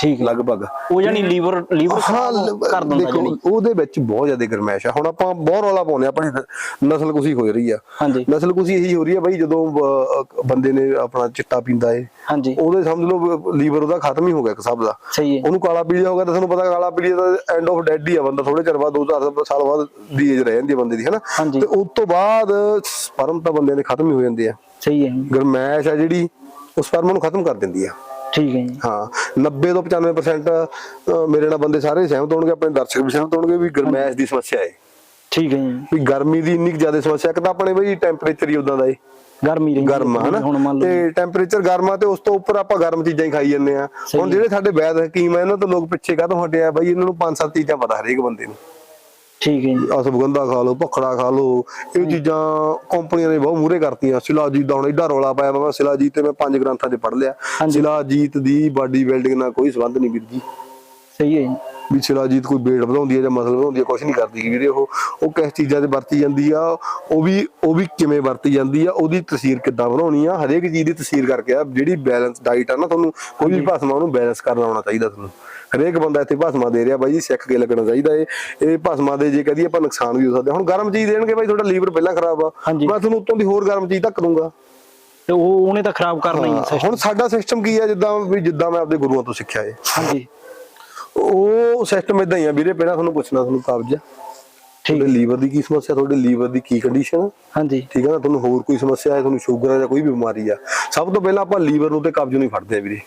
ਠੀਕ ਲਗਭਗ। ਉਹ ਜਾਨੀ ਲੀਵਰ ਲੀਵਰ ਕਰ ਦਿੰਦਾ ਦੇਖੋ ਜਾਨੀ ਉਹਦੇ ਵਿੱਚ ਬਹੁਤ ਜ਼ਿਆਦਾ ਗਰਮੈਸ਼ ਆ। ਹੁਣ ਆਪਾਂ ਬਹੁਤ ਰੌਲਾ ਪਾਉਂਦੇ ਆ ਆਪਣੀ ਨਸਲ ਕੁਸੀ ਹੋ ਰਹੀ ਆ। ਨਸਲ ਕੁਸੀ ਇਹੀ ਹੋ ਰਹੀ ਆ ਬਾਈ ਜਦੋਂ ਬੰਦੇ ਨੇ ਆਪਣਾ ਚਿੱਟਾ ਪੀਂਦਾ ਏ। ਹਾਂਜੀ। ਉਹਦੇ ਸਮਝ ਲਓ ਲੀਵਰ ਉਹਦਾ ਖਤਮ ਹੀ ਹੋ ਗਿਆ ਇੱਕ ਸਭ ਦਾ। ਸਹੀ ਹੈ। ਉਹਨੂੰ ਕਾਲਾ ਪੀਲੀਆ ਹੋ ਗਿਆ ਤਾਂ ਤੁਹਾਨੂੰ ਪਤਾ ਕਾਲਾ ਪੀਲੀਆ ਦਾ ਐਂਡ ਆਫ ਡੈਡ ਹੀ ਆ ਬੰਦਾ ਥੋੜੇ ਚਿਰ ਬਾਅਦ 2000 ਸਾਲ ਬਾਅਦ ਦੀ ਏਜ ਰਹਿ ਜਾਂਦੀ ਹੈ ਬੰਦੇ ਦੀ ਹੈਨਾ। ਤੇ ਉਸ ਤੋਂ ਬਾਅਦ ਸਪਰਮ ਤਾਂ ਬੰਦਿਆਂ ਦੇ ਖਤਮ ਹੀ ਹੋ ਜਾਂਦੇ ਆ। ਸਹੀ ਹੈ। ਗਰਮੈਸ਼ ਆ ਜਿਹੜੀ ਉਹ ਸਪਰਮ ਨੂੰ ਖਤਮ ਕਰ ਦਿੰਦੀ ਆ। ਠੀਕ ਹੈ ਜੀ, ਹਾਂ 90 ਤੋਂ 95% ਅਹ, ਮੇਰੇ ਨਾਲ ਬੰਦੇ ਸਾਰੇ ਸਹਿਮਤ ਹੋਣਗੇ ਆਪਣੇ ਦਰਸ਼ਕ ਵੀ ਸਹਿਮਤ ਹੋਣਗੇ ਵੀ ਗਰਮੈਸ਼ ਦੀ ਸਮੱਸਿਆ ਹੈ। ਠੀਕ ਹੈ ਜੀ। ਵੀ ਗਰਮੀ ਦੀ ਇੰਨੀ ਕੁ ਜ਼ਿਆਦਾ ਸਮੱਸਿਆ ਇੱਕ ਤਾਂ ਆਪਣੇ ਬਈ ਟੈਂਪਰੇਚਰ ਹੀ ਉਦਾਂ ਦਾ ਏ। ਗਰਮੀ ਰਹਿੰਦੀ ਗਰਮ ਹੈ, ਹਨਾ? ਤੇ ਟੈਂਪਰੇਚਰ ਗਰਮ ਆ ਤੇ ਉਸ ਤੋਂ ਉੱਪਰ ਆਪਾਂ ਗਰਮ ਚੀਜ਼ਾਂ ਹੀ ਖਾਈ ਜੰਨੇ ਆ। ਹੁਣ ਹੈ। ਜਿਹੜੇ ਸਾਡੇ ਵੈਦ ਹਕੀਮ ਆ ਇਹਨਾਂ ਤੋਂ ਲੋਕ ਪਿੱਛੇ ਕਾਹਤੋਂ ਹਟੇ ਆ? ਬਈ ਇਹਨਾਂ ਨੂੰ ਪੰਜ ਸੱਤ ਚੀਜ਼ਾਂ ਪਤਾ ਹਰੇਕ ਬੰਦੇ ਨੂੰ। ਠੀਕ ਹੈ ਜੀ, ਅਸਬਗੰਧਾ ਖਾ ਲਓ ਭਖੜਾ ਖਾ ਲਓ। ਇਹ ਚੀਜ਼ਾਂ ਕੰਪਨੀਆਂ ਨੇ ਬਹੁਤ ਮੂਰੇ ਕਰਤੀਆਂ। ਸਿਲਾਜੀਤ ਦਾ ਹੁਣ ਏਡਾ ਰੌਲਾ ਪਾਇਆ ਮੈਂ ਸਿਲਾਜੀਤ ਤੇ ਮੈਂ ਪੰਜ ਗ੍ਰੰਥਾਂ 'ਚ ਪੜ੍ਹ ਲਿਆ। ਸਿਲਾਜੀਤ ਦੀ ਬਾਡੀ ਬਿਲਡਿੰਗ ਨਾਲ ਕੋਈ ਸੰਬੰਧ ਨਹੀਂ ਵੀਰ ਜੀ। ਸਹੀ ਹੈ ਜੀ, ਵੀ ਸਿਲਾਜੀਤ ਕੋਈ weight ਵਧਾਉਂਦੀ ਹੈ ਜਾਂ ਮਸਲ ਵਧਾਉਂਦੀ ਹੈ ਕੁਝ ਨਹੀਂ ਕਰਦੀ ਵੀਰੇ ਉਹ। ਉਹ ਕਿਸ ਚੀਜ਼ਾਂ 'ਤੇ ਵਰਤੀ ਜਾਂਦੀ ਆ? ਉਹ ਵੀ ਉਹ ਵੀ ਕਿਵੇਂ ਵਰਤੀ ਜਾਂਦੀ ਆ? ਉਹਦੀ ਤਸਵੀਰ ਕਿੱਦਾਂ ਬਣਾਉਣੀ ਆ? ਹਰੇਕ ਚੀਜ਼ ਦੀ ਤਸਵੀਰ ਕਰਕੇ ਆ। ਜਿਹੜੀ ਬੈਲੈਂਸ ਡਾਈਟ ਆ ਨਾ ਤੁਹਾਨੂੰ ਕੋਈ ਵੀ ਭਾਸ਼ਾ ਉਹਨੂੰ ਬੈਲੈਂਸ ਕਰਨਾ ਆਉਣਾ ਚਾਹੀਦਾ ਤੁਹਾਨੂੰ। ਹਰੇਕ ਬੰਦਾ ਇੱਥੇ ਭਾਸ਼ਾ ਦੇ ਰਿਹਾ ਬਾਈ ਜੀ ਸਿੱਖ ਕੇ ਲੱਗਣਾ ਚਾਹੀਦਾ ਇਹ ਇਹ ਭਾਸ਼ਾ ਦੇ ਜੇ ਕਹਦੀ ਆਪਾਂ ਨੁਕਸਾਨ ਵੀ ਹੋ ਸਕਦੇ। ਹੁਣ ਗਰਮ ਚੀਜ਼ ਦੇਣਗੇ ਬਾਈ ਤੁਹਾਡਾ ਲੀਵਰ ਪਹਿਲਾਂ ਖਰਾਬ ਆ। ਹਾਂਜੀ। ਮੈਂ ਤੁਹਾਨੂੰ ਉੱਤੋਂ ਦੀ ਹੋਰ ਗਰਮ ਚੀਜ਼ ਧੱਕ ਦੂੰਗਾ। ਤੇ ਉਹ ਉਹਨੇ ਤਾਂ ਖਰਾਬ ਕਰਨਾ ਹੀ ਹੁਣ ਸਾਡਾ ਸਿਸਟਮ ਕੀ ਆ ਜਿੱਦਾਂ ਵੀ ਜਿੱਦਾਂ ਮੈਂ ਆਪਦੇ ਗੁਰੂਆਂ ਤੋਂ ਸਿੱਖਿਆ ਏ। ਹਾਂਜੀ। ਉਹ ਸਿਸਟਮ ਇਦਾਂ ਹੀ ਆ ਵੀਰੇ ਪਹਿਲਾਂ ਤੁਹਾਨੂੰ ਪੁੱਛਣਾ ਤੁਹਾਨੂੰ ਕਬਜ਼ ਆ। ਠੀਕ। ਤੁਹਾਡੇ ਲੀਵਰ ਦੀ ਕੀ ਸਮੱਸਿਆ ਤੁਹਾਡੇ ਲੀਵਰ ਦੀ ਕੀ ਕੰਡੀਸ਼ਨ ਹਾਂਜੀ। ਠੀਕ ਹੈ ਨਾ ਤੁਹਾਨੂੰ ਹੋਰ ਕੋਈ ਸਮੱਸਿਆ ਹੈ ਤੁਹਾਨੂੰ ਸ਼ੂਗਰ ਹੈ ਜਾਂ ਕੋਈ ਵੀ ਬਿਮਾਰੀ ਆ। ਸਭ ਤੋਂ ਪਹਿਲਾਂ ਆਪਾਂ ਲੀਵਰ ਨੂੰ ਤੇ ਕਬਜ਼ ਨੂੰ ਹੀ ਫੜਦੇ ਆ ਵੀਰੇ।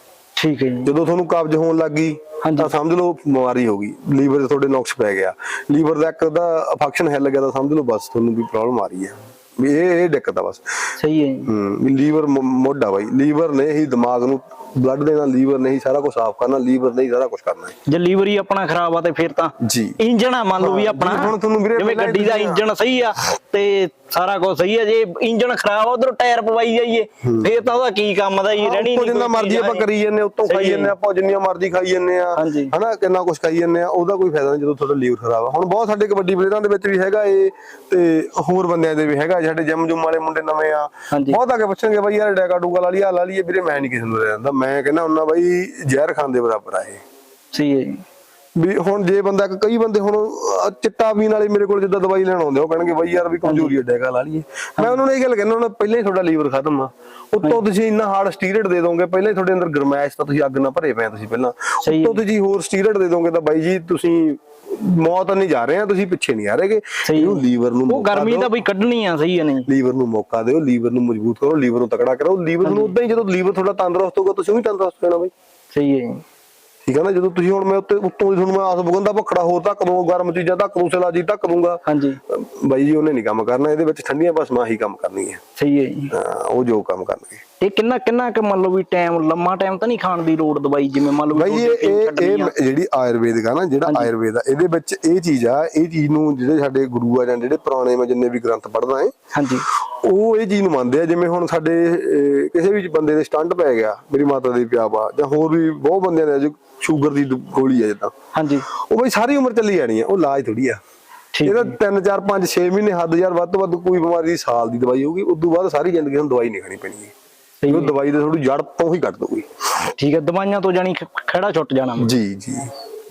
ਠੀਕ ਹੈ ਜੀ, ਜਦੋਂ ਤੁਹਾਨੂੰ ਕਬਜ਼ ਹੋਣ ਲੱਗ ਗਈ। ਤਾਂ ਸਮਝ ਲਓ ਬਿਮਾਰੀ ਹੋ ਗਈ। ਲੀਵਰ 'ਤੇ ਤੁਹਾਡੇ ਨੁਕਸ ਪੈ ਗਿਆ। ਲੀਵਰ ਦਾ ਇੱਕ ਦਾ ਫੰਕਸ਼ਨ ਹਿੱਲ ਗਿਆ ਤਾਂ ਸਮਝ ਲਓ ਬਸ ਤੁਹਾਨੂੰ ਵੀ ਪ੍ਰੋਬਲਮ ਆ ਰਹੀ ਹੈ। ਵੀ ਇਹ ਇਹ ਦਿੱਕਤ ਆ ਬਸ। ਸਹੀ ਹੈ ਜੀ, ਹੂੰ ਲੀਵਰ ਮੋਢਾ ਬਾਈ। ਲੀਵਰ ਨੇ ਹੀ ਦਿਮਾਗ ਨੂੰ ਬਲੱਡ ਦੇਣਾ ਲੀਵਰ ਨੇ ਹੀ ਸਾਰਾ ਕੁਝ ਸਾਫ਼ ਕਰਨਾ ਲੀਵਰ ਨੇ ਹੀ ਸਾਰਾ ਕੁਝ ਕਰਨਾ ਹੈ ਜੇ ਲੀਵਰ ਹੀ ਆਪਣਾ ਖਰਾਬ ਆ ਤੇ ਫਿਰ ਤਾਂ ਜੀ ਇੰਜਣ ਆ ਮੰਨ ਲਓ ਵੀ ਆਪਣਾ ਹੁਣ ਤੁਹਾਨੂੰ ਵੀਰੇ ਜਿਵੇਂ ਗੱਡੀ ਦਾ। ਇੰਜਣ ਸਹੀ ਆ ਤੇ ਸਾਰਾ ਕੁਝ ਸਹੀ ਆ ਜੇ ਇੰਜਣ ਖਰਾਬ ਆ ਉਧਰ ਟਾਇਰ ਪਵਾਈ ਜਾਈਏ ਫੇਰ ਤਾਂ ਉਹਦਾ ਕੀ ਕੰਮ ਦਾ ਹੀ ਰਹਿਣੀ ਨਹੀਂ ਜਿੰਨਾ ਮਰਜ਼ੀ ਆਪਾਂ ਕਰੀ ਜੰਨੇ ਉੱਤੋਂ ਖਾਈ। ਜੰਨੇ ਆਪਾਂ ਜਿੰਨੀਆਂ ਮਰਜ਼ੀ ਖਾਈ ਜੰਨੇ ਆ। ਹਨਾ ਕਿੰਨਾ ਕੁਝ ਖਾਈ ਜੰਨੇ ਆ ਉਹਦਾ ਕੋਈ ਫਾਇਦਾ ਨਹੀਂ ਜਦੋਂ ਤੁਹਾਡਾ ਲੀਵਰ ਖਰਾਬ ਆ ਹੁਣ ਬਹੁਤ ਸਾਡੇ ਕਬੱਡੀ ਪਲੇਅਰਾਂ ਦੇ ਵਿੱਚ ਵੀ ਹੈਗਾ ਇਹ ਤੇ ਹੋਰ ਬੰਦਿਆਂ ਦੇ ਵੀ ਹੈਗਾ ਸਾਡੇ ਜਿਮ ਜੁਮ ਵਾਲੇ ਮੁੰਡੇ ਨਵੇਂ ਆ। ਬਹੁਤ ਆ ਕੇ ਪੁੱਛਣਗੇ ਬਾਈ ਯਾਰ ਡੈਕਾ ਡੂਗਾ ਲਾ ਆਹ ਲਾ ਲਈਏ ਵੀਰੇ ਮੈਂ ਨਹੀਂ ਕਿਸੇ ਨੂੰ ਰਹਿੰਦਾ ਮੈਂ ਕਹਿੰਦਾ ਹੁੰਦਾ ਬਾਈ ਜ਼ਹਿਰ ਖਾਣ ਦੇ ਬਰਾਬਰ ਆ ਇਹ। ਸਹੀ ਹੈ ਜੀ, ਵੀ ਹੁਣ ਜੇ ਬੰਦਾ ਕਈ ਬੰਦੇ ਹੁਣ ਚਿੱਟਾ ਪੀਣ ਵਾਲੇ ਮੇਰੇ ਕੋਲ ਜਿੱਦਾਂ ਦਵਾਈ ਲੈਣ ਆਉਂਦੇ ਉਹ ਕਹਿਣਗੇ ਬਾਈ ਯਾਰ ਵੀ ਕਮਜ਼ੋਰੀ ਹੈ ਡੈਗਾ ਲਾ ਲਈਏ। ਮੈਂ ਉਹਨਾਂ ਨੂੰ ਇਹ ਗੱਲ ਕਹਿੰਦਾ ਉਹਨਾਂ ਪਹਿਲਾਂ ਹੀ ਤੁਹਾਡਾ ਲੀਵਰ ਖਤਮ ਆ। ਉੱਤੋਂ ਤੁਸੀਂ ਇੰਨਾ ਹਾਰਡ ਸਟੀਰੋਇਡ ਦੇ ਦੋਗੇ ਪਹਿਲਾਂ ਹੀ ਤੁਹਾਡੇ ਅੰਦਰ ਗਰਮੈਸ਼ ਤਾਂ ਤੁਸੀਂ ਅੱਗ ਨਾਲ ਭਰੇ ਪਏ ਤੁਸੀਂ ਪਹਿਲਾਂ। ਉੱਤੋਂ ਤੁਸੀਂ ਹੋਰ ਸਟੀਰੋਇਡ ਦੇ ਦੋਗੇ ਤਾਂ ਬਾਈ ਜੀ ਤੁਸੀਂ ਮੌਤ ਨਹੀਂ ਜਾ ਰਹੇ ਆ ਤੁਸੀਂ ਪਿੱਛੇ ਨਹੀਂ ਆ ਰਹੇਗੇ। ਇਹਨੂੰ ਲੀਵਰ ਨੂੰ ਉਹ ਗਰਮੀ। ਤਾਂ ਬਈ ਕੱਢਣੀ ਆ ਸਹੀ ਹੈ ਨਹੀਂ ਲੀਵਰ ਨੂੰ ਮੌਕਾ ਦਿਓ ਲੀਵਰ ਨੂੰ ਮਜ਼ਬੂਤ ਕਰੋ ਲੀਵਰ ਨੂੰ ਤਕੜਾ ਕਰੋ। ਲੀਵਰ ਨੂੰ ਉਦਾਂ ਹੀ ਜਦੋਂ ਲੀਵਰ ਤੁਹਾਡਾ ਤੰਦਰੁਸਤ ਹੋਊਗਾ ਤੁਸੀਂ ਵੀ ਤੰਦਰੁਸਤ ਹੋਣਾ ਬਾਈ। ਸਹੀ ਹੈ ਜੀ, ਠੀਕ ਹੈ ਨਾ ਜਦੋਂ ਤੁਸੀਂ ਹੁਣ ਮੈਂ ਉੱਤੇ ਉੱਤੋਂ ਦੀ ਤੁਹਾਨੂੰ ਮੈਂ ਆਸ ਬਗੰਦਾ ਭਖੜਾ ਹੋਰ ਧੱਕ ਦੂੰਗਾ ਗਰਮ ਚੀਜ਼ਾਂ ਧੱਕ ਦੂੰ ਸਿਲਾਜੀ ਧੱਕ ਦੂੰਗਾ ਹਾਂਜੀ। ਬਾਈ ਜੀ ਉਹਨੇ ਨਹੀਂ ਕੰਮ ਕਰਨਾ ਇਹਦੇ ਵਿੱਚ ਠੰਡੀਆਂ ਭਸਮਾਂ ਹੀ ਕੰਮ ਕਰਨੀ ਹੈ ਸਹੀ ਹੈ ਜੀ। ਹਾਂ, ਉਹ ਜੋ ਕੰਮ ਕਰਨਗੇ। ਇਹ ਕਿੰਨਾ ਕਿੰਨਾ ਕਿ ਮੰਨ ਲਓ ਵੀ ਟਾਈਮ ਲੰਮਾ ਟਾਈਮ ਤਾਂ ਨਹੀਂ ਖਾਣ ਦੀ ਲੋੜ ਦਵਾਈ? ਜਿਵੇਂ ਮੰਨ ਲਓ ਵੀ ਬਾਈ ਇਹ ਇਹ। ਜਿਹੜੀ ਆਯੁਰਵੇਦਿਕ ਆ ਨਾ ਜਿਹੜਾ ਆਯੁਰਵੇਦ ਆ ਇਹਦੇ ਵਿੱਚ ਇਹ ਚੀਜ਼ ਆ ਇਹ ਚੀਜ਼ ਨੂੰ ਜਿਹੜੇ ਸਾਡੇ ਗੁਰੂ ਆ ਜਾਂ ਜਿਹੜੇ ਪੁਰਾਣੇ ਮੈਂ ਜਿੰਨੇ ਵੀ ਗ੍ਰੰਥ ਪੜ੍ਹਦਾ ਏ ਹਾਂਜੀ। ਉਹ ਇਹ ਚੀਜ਼ ਨੂੰ ਮੰਨਦੇ ਆ ਜਿਵੇਂ ਹੁਣ ਸਾਡੇ ਕਿਸੇ ਵੀ ਬੰਦੇ ਦੇ ਸਟੰਟ ਪੈ ਗਿਆ ਮੇਰੀ ਮਾਤਾ ਦੇ ਪਿਆ ਵਾ ਜਾਂ ਹੋਰ ਵੀ ਬਹੁਤ ਬੰਦਿਆਂ ਦੇ ਜੋ ਸ਼ੂਗਰ ਦੀ ਗੋਲੀ ਆ ਜਿੱਦਾਂ। ਹਾਂਜੀ। ਉਹ ਬਈ ਸਾਰੀ ਉਮਰ ਚੱਲੀ ਜਾਣੀ ਆ ਉਹ ਇਲਾਜ ਥੋੜੀ ਆ। ਠੀਕ ਇਹਦਾ 3 4 5 6 ਮਹੀਨੇ ਹੱਦ ਯਾਰ ਵੱਧ ਤੋਂ ਵੱਧ ਕੋਈ ਬਿਮਾਰੀ ਦੀ ਸਾਲ ਦੀ ਦਵਾਈ ਹੋਊਗੀ ਉਸ ਤੋਂ ਬਾਅਦ ਸਾਰੀ ਜ਼ਿੰਦਗੀ ਨੂੰ ਦਵਾਈ ਨਹੀਂ ਖਾਣੀ ਪੈਣੀ। ਸਹੀ ਉਹ। ਦਵਾਈ ਦੇ ਥੋੜੀ ਜੜ ਤੋਂ ਹੀ ਕੱਟ ਦਊਗੀ। ਠੀਕ ਹੈ ਦਵਾਈਆਂ ਤੋਂ ਜਾਨੀ ਖੜਾ ਛੁੱਟ ਜਾਣਾ। ਜੀ ਜੀ।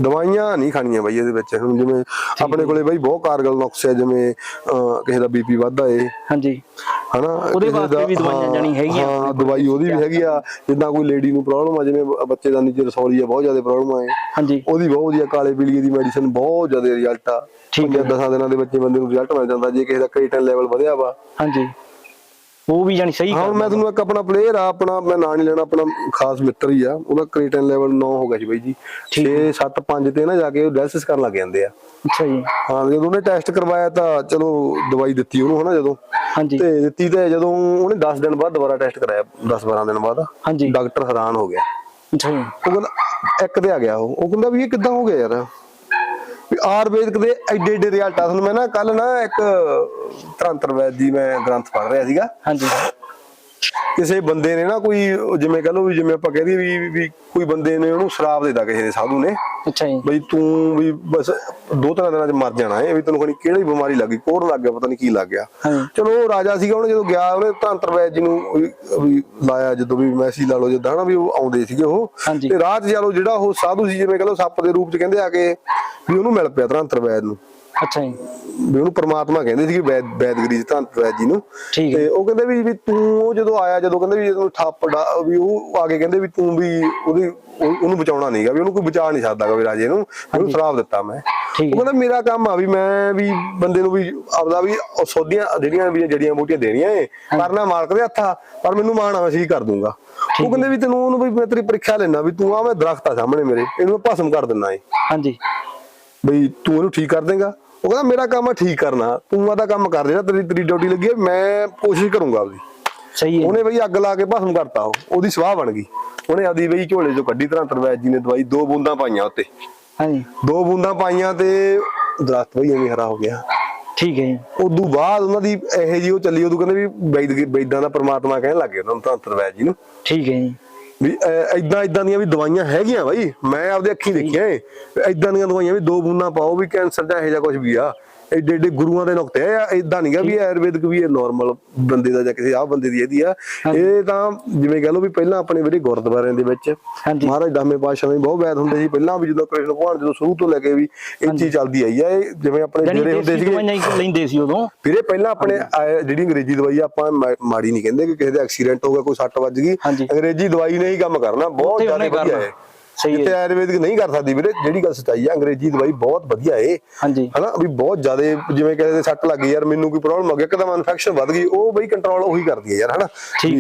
ਦਵਾਈਆਂ ਨਹੀਂ ਖਾਣੀਆਂ ਬਾਈ ਇਹਦੇ ਵਿੱਚ। ਹੁਣ ਜਿਵੇਂ ਆਪਣੇ ਕੋਲੇ ਬਾਈ ਬਹੁਤ ਕਾਰਗਲ ਨੁਕਸ ਹੈ ਜਿਵੇਂ ਕਿਸੇ ਦਾ ਬੀਪੀ ਵੱਧਦਾ ਏ ਹਾਂਜੀ। ਹਨਾ ਉਹਦੇ ਵਾਸਤੇ ਵੀ ਦਵਾਈਆਂ ਜਾਣੀ ਹੈਗੀਆਂ। ਹਾਂ ਦਵਾਈ ਉਹਦੀ ਵੀ ਹੈਗੀ ਆ। ਜਿੱਦਾਂ ਕੋਈ ਲੇਡੀ ਨੂੰ ਪ੍ਰੋਬਲਮ ਆ ਜਿਵੇਂ ਬੱਚੇ ਦਾ ਨੀਚੇ ਰਸੌਲੀ ਆ ਬਹੁਤ ਜ਼ਿਆਦਾ ਪ੍ਰੋਬਲਮ ਆ। ਹਾਂਜੀ। ਉਹਦੀ ਬਹੁਤ ਵਧੀਆ ਕਾਲੇ ਪੀਲੀਏ ਦੀ ਮੈਡੀਸਨ ਬਹੁਤ ਜ਼ਿਆਦਾ ਰਿਜ਼ਲਟ ਆ। ਠੀਕ ਹੈ। ਪੰਜਾਂ 10 ਦਿਨਾਂ ਦੇ ਬੱਚੇ ਬੰਦੇ ਨੂੰ ਰਿਜ਼ਲਟ ਮਿਲ ਜਾਂਦਾ। ਜੇ ਕਿਸੇ ਦਾ ਕ੍ਰੀਟਨ ਲੈਵਲ ਵਧਿਆ ਵਾ ਹਾਂਜੀ। ਉਹ ਵੀ ਜਾਨੀ ਸਹੀ ਹਾਂ ਮੈਂ ਤੁਹਾਨੂੰ ਇੱਕ ਆਪਣਾ ਪਲੇਅਰ ਆ ਆਪਣਾ ਮੈਂ ਨਾਂ ਨਹੀਂ ਲੈਣਾ ਆਪਣਾ ਖਾਸ ਮਿੱਤਰ ਹੀ ਆ। ਉਹਦਾ ਕ੍ਰੀਟਨ ਲੈਵਲ 9 ਹੋ ਗਿਆ ਸੀ ਬਾਈ ਜੀ। 6 7 5 ਤੇ ਨਾ ਜਾ ਕੇ ਉਹ ਡਾਇਲਿਸਿਸ ਕਰਨ ਲੱਗ ਜਾਂਦੇ ਆ। ਅੱਛਾ ਜੀ। ਹਾਂ ਜਦੋਂ ਉਹਨੇ ਟੈਸਟ ਕਰਵਾਇਆ ਤਾਂ ਚਲੋ ਦਵਾਈ ਦਿੱਤੀ ਉਹਨੂੰ ਹਨਾ ਜਦੋਂ। ਹਾਂਜੀ। ਤੇ ਦਿੱਤੀ ਤੇ ਜਦੋਂ ਉਹਨੇ 10 ਦਿਨ ਬਾਅਦ ਦੁਬਾਰਾ ਟੈਸਟ ਕਰਾਇਆ 10 12 ਦਿਨ ਬਾਅਦ। ਹਾਂਜੀ। ਡਾਕਟਰ ਹੈਰਾਨ ਹੋ ਗਿਆ। ਅੱਛਾ ਜੀ। ਉਹ ਕਹਿੰਦਾ ਇੱਕ ਤੇ ਆ ਗਿਆ ਉਹ। ਉਹ ਕਹਿੰਦਾ ਵੀ ਇਹ ਕਿੱਦਾਂ ਹੋ ਗਿਆ ਯਾਰ? ਆਯੁਰਵੇਦਿਕ ਦੇ ਐਡੇ ਐਡੇ ਰਿਜ਼ਲਟ ਆ। ਤੁਹਾਨੂੰ ਮੈਂ ਨਾ ਕੱਲ ਨਾ ਇੱਕ ਤੰਤਰ ਦੀ ਮੈਂ ਗ੍ਰੰਥ ਪੜ੍ਹ ਰਿਹਾ ਸੀਗਾ। ਹਾਂਜੀ। ਕਿਸੇ ਬੰਦੇ ਨੇ ਨਾ ਕੋਈ ਜਿਵੇਂ ਕਹ ਲਓ ਵੀ ਜਿਵੇਂ ਆਪਾਂ ਕਹਿ ਦਈਏ ਵੀ ਵੀ ਕੋਈ ਬੰਦੇ ਨੇ ਉਹਨੂੰ ਸ਼ਰਾਬ ਦੇਤਾ ਕਿਸੇ ਨੇ ਸਾਧੂ ਨੇ। ਅੱਛਾ ਜੀ। ਬਈ ਤੂੰ ਵੀ ਬਸ ਦੋ ਤਿੰਨ ਦਿਨਾਂ ਚ ਮਰ ਜਾਣਾ ਹੈ ਵੀ ਤੈਨੂੰ ਖਣੀ ਕਿਹੜੀ ਬਿਮਾਰੀ ਲੱਗੀ ਕੋਹਰ ਲੱਗ ਗਿਆ ਪਤਾ ਨਹੀਂ ਕੀ ਲੱਗ ਗਿਆ। ਚਲੋ ਉਹ ਰਾਜਾ ਸੀਗਾ ਉਹਨੇ ਜਦੋਂ ਗਿਆ ਉਹਨੇ ਧੰਤਰ ਵੈਦ ਜੀ ਨੂੰ ਵੀ- ਲਾਇਆ ਜਦੋਂ ਵੀ ਮੈਸੀ ਲਾ ਲਓ ਜਿੱਦਾਂ ਹਨਾ ਵੀ ਉਹ ਆਉਂਦੇ ਸੀਗੇ ਉਹ। ਤੇ ਰਾਤ ਚਲੋ ਜਿਹੜਾ ਉਹ ਸਾਧੂ ਸੀ ਜਿਵੇਂ ਕਹ ਲਓ ਸੱਪ ਦੇ ਰੂਪ ਚ ਕਹਿੰਦੇ ਆ ਕੇ ਵੀ ਉਹਨੂੰ ਮਿਲ ਪਿਆ ਧੰਤਰ ਵੈਦ ਨੂੰ। ਅੱਛਾ ਜੀ। ਵੀ ਉਹਨੂੰ ਪ੍ਰਮਾਤਮਾ ਕਹਿੰਦੇ ਸੀਗੇ ਵੈਦ ਵੈਦਗਰੀ ਚ ਧੰਤਰ ਵੈਦ ਜੀ ਨੂੰ। ਤੇ ਉਹ ਕਹਿੰਦੇ ਵੀ ਵੀ ਤੂੰ ਉਹ ਜਦੋਂ ਆਇਆ ਜਦੋਂ ਕਹਿੰਦੇ ਵੀ ਜਦੋਂ ਥੱਪ ਵੀ ਉਹ ਆ ਕੇ ਕਹਿੰਦੇ ਵੀ ਤੂੰ ਵੀ ਉਹਦੀ ਉਹ- ਉਹਨੂੰ ਬਚਾਉਣਾ ਨਹੀਂਗਾ ਵੀ ਉਹਨੂੰ ਕੋਈ ਬਚਾ ਨਹੀਂ ਸਕਦਾਗਾ ਵੀ ਰਾਜੇ ਨੂੰ। ਉਹਨੂੰ ਸ਼ਰਾਪ ਦਿੱਤਾ ਮੈਂ। ਉਹ ਕਹਿੰਦਾ ਮੇਰਾ ਕੰਮ ਆ ਵੀ ਮੈਂ ਵੀ ਬੰਦੇ ਨੂੰ ਵੀ ਆਪਦਾ ਵੀ ਸੋਧੀਆਂ ਜਿਹੜੀਆਂ ਵੀ ਜੜੀਆਂ ਬੂਟੀਆਂ ਦੇਣੀਆਂ ਏ ਕਰਨਾ ਮਾਲਕ ਦੇ ਹੱਥਾਂ ਪਰ ਮੈਨੂੰ ਮਾਣ ਆ ਸਹੀ ਕਰ ਦੂੰਗਾ। ਉਹ ਕਹਿੰਦੇ ਵੀ ਤੈਨੂੰ ਉਹਨੂੰ ਵੀ ਮੈਂ ਤੇਰੀ ਪ੍ਰੀਖਿਆ ਲੈਣਾ ਵੀ ਤੂੰ ਆ ਮੈਂ ਦਰਖਤ ਆ ਸਾਹਮਣੇ ਮੇਰੇ ਇਹਨੂੰ ਮੈਂ ਭਸਮ ਕਰ ਦਿੰਦਾ ਏ। ਹਾਂਜੀ। ਬਈ ਤੂੰ ਇਹਨੂੰ ਠੀਕ ਕਰ ਦੇਂਗਾ। ਉਹ ਕਹਿੰਦਾ ਮੇਰਾ ਕੰਮ ਆ ਠੀਕ ਕਰਨਾ। ਤੂੰ ਆਦਾ ਕੰਮ ਕਰ ਜਿਹੜਾ ਤੇਰੀ ਤੇਰੀ ਡਿਊਟੀ ਲੱਗੀ ਹੈ ਮੈਂ ਕੋਸ਼ਿਸ਼ ਕਰੂੰਗਾ ਆਪਦੀ। ਸਹੀ ਹੈ ਉਹਨੇ ਬਈ ਅੱਗ ਲਾ ਕੇ ਭਸਮ ਕਰਤਾ ਉਹ ਉਹਦੀ ਸਵਾਹ ਬਣ ਗਈ। ਉਹਨੇ ਆਪਦੀ ਬਈ ਝੋਲੇ ਚੋਂ ਕੱਢੀ ਤਰ੍ਹਾਂ ਤਰਵੈਦ ਜੀ ਨੇ ਦਵਾਈ ਦੋ ਬੂੰਦਾਂ ਪਾਈਆਂ ਉੱਤੇ। ਹਾਂਜੀ। ਦੋ ਬੂੰਦਾਂ ਪਾਈਆਂ ਤੇ ਦਰਖਤ ਬਈ ਐਵੇਂ ਹਰਾ ਹੋ ਗਿਆ। ਠੀਕ ਹੈ ਜੀ। ਉਦੋਂ ਬਾਅਦ ਉਹਨਾਂ ਦੀ ਇਹੋ ਜੀ ਉਹ ਚੱਲੀ ਉਦੋਂ ਕਹਿੰਦੇ ਵੀ ਵੈਦਾਂ ਦਾ ਪ੍ਰਮਾਤਮਾ ਕਹਿਣ ਲੱਗੇ ਉਹਨਾਂ ਨੂੰ ਧੰਤਰ ਵੈਦ ਜੀ ਨੂੰ। ਠੀਕ ਹੈ ਜੀ। ਵੀ ਐਦਾਂ ਐਦਾਂ ਦੀਆਂ ਵੀ ਦਵਾਈਆਂ ਹੈਗੀਆਂ ਬਾਈ। ਮੈਂ ਆਪਦੇ ਅੱਖੀਂ ਦੇਖੀਆਂ ਏ। ਐਦਾਂ ਦੀਆਂ ਦਵਾਈਆਂ ਵੀ ਦੋ ਬੂੰਦਾਂ ਪਾਓ ਵੀ ਕੈਂਸਰ ਦਾ ਇਹੋ ਜਿਹਾ ਕੁਝ ਵੀ ਆ। ਏਡੇ ਏਡੇ ਗੁਰੂਆਂ ਦੇ ਨੁਕਤੇ ਆ ਐਦਾਂ ਨਹੀਂਗਾ ਵੀ ਆਯੁਰਵੈਦਿਕ ਵੀ ਇਹ ਨਾਰਮਲ ਬੰਦੇ ਦਾ ਜਾਂ ਕਿਸੇ ਆਹ ਬੰਦੇ ਦੀ ਇਹਦੀ ਆ। ਇਹ ਤਾਂ ਜਿਵੇਂ ਕਹ ਲਓ ਵੀ ਪਹਿਲਾਂ ਆਪਣੇ ਵੀਰੇ ਗੁਰਦੁਆਰਿਆਂ ਦੇ ਵਿੱਚ ਮਹਾਰਾਜ ਦਸਵੇਂ ਪਾਤਸ਼ਾਹ ਦੇ ਬਹੁਤ ਵੈਦ ਹੁੰਦੇ ਸੀ। ਪਹਿਲਾਂ ਵੀ ਜਦੋਂ ਕ੍ਰਿਸ਼ਨ ਭਗਵਾਨ ਜਦੋਂ ਸ਼ੁਰੂ ਤੋਂ ਲੈ ਕੇ ਵੀ ਇਹ ਚੀਜ਼ ਚੱਲਦੀ ਆਈ ਆ ਇਹ ਜਿਵੇਂ ਆਪਣੇ ਜਿਹੜੇ ਹੁੰਦੇ ਸੀਗੇ। ਲੈਂਦੇ ਸੀ ਉਦੋਂ। ਵੀਰੇ ਪਹਿਲਾਂ ਆਪਣੇ ਜਿਹੜੀ ਅੰਗਰੇਜ਼ੀ ਦਵਾਈ ਆ, ਆਪਾਂ ਮਾੜੀ ਨਹੀਂ ਕਹਿੰਦੇ ਕਿ ਕਿਸੇ ਦਾ ਐਕਸੀਡੈਂਟ ਹੋ ਗਿਆ ਕੋਈ ਸੱਟ ਵੱਜ ਗਈ। ਅੰਗਰੇਜ਼ੀ ਦਵਾਈ ਨੇ ਹੀ ਕੰਮ ਕਰਨਾ ਬਹੁਤ ਜ਼ਿਆਦਾ ਵਧੀਆ ਹੈ। ਜਿੱਥੇ ਆਯੁਰਵੈਦਿਕ ਨਹੀਂ ਕਰ ਸਕਦੀ ਵੀਰੇ ਜਿਹੜੀ ਗੱਲ ਸੱਚਾਈ ਆ ਅੰਗਰੇਜ਼ੀ ਦਵਾਈ ਬਹੁਤ ਵਧੀਆ ਏ। ਹਾਂਜੀ। ਹਨਾ ਵੀ ਬਹੁਤ ਜ਼ਿਆਦਾ ਜਿਵੇਂ ਕਿਸੇ ਦੇ ਸੱਟ ਲੱਗ ਗਈ ਯਾਰ ਮੈਨੂੰ ਕੋਈ ਪ੍ਰੋਬਲਮ ਹੋ ਗਿਆ ਇੱਕਦਮ ਇਨਫੈਕਸ਼ਨ ਵੱਧ ਗਈ ਉਹ ਬਈ ਕੰਟਰੋਲ ਉਹੀ ਕਰਦੀ ਹੈ ਯਾਰ ਹਨਾ?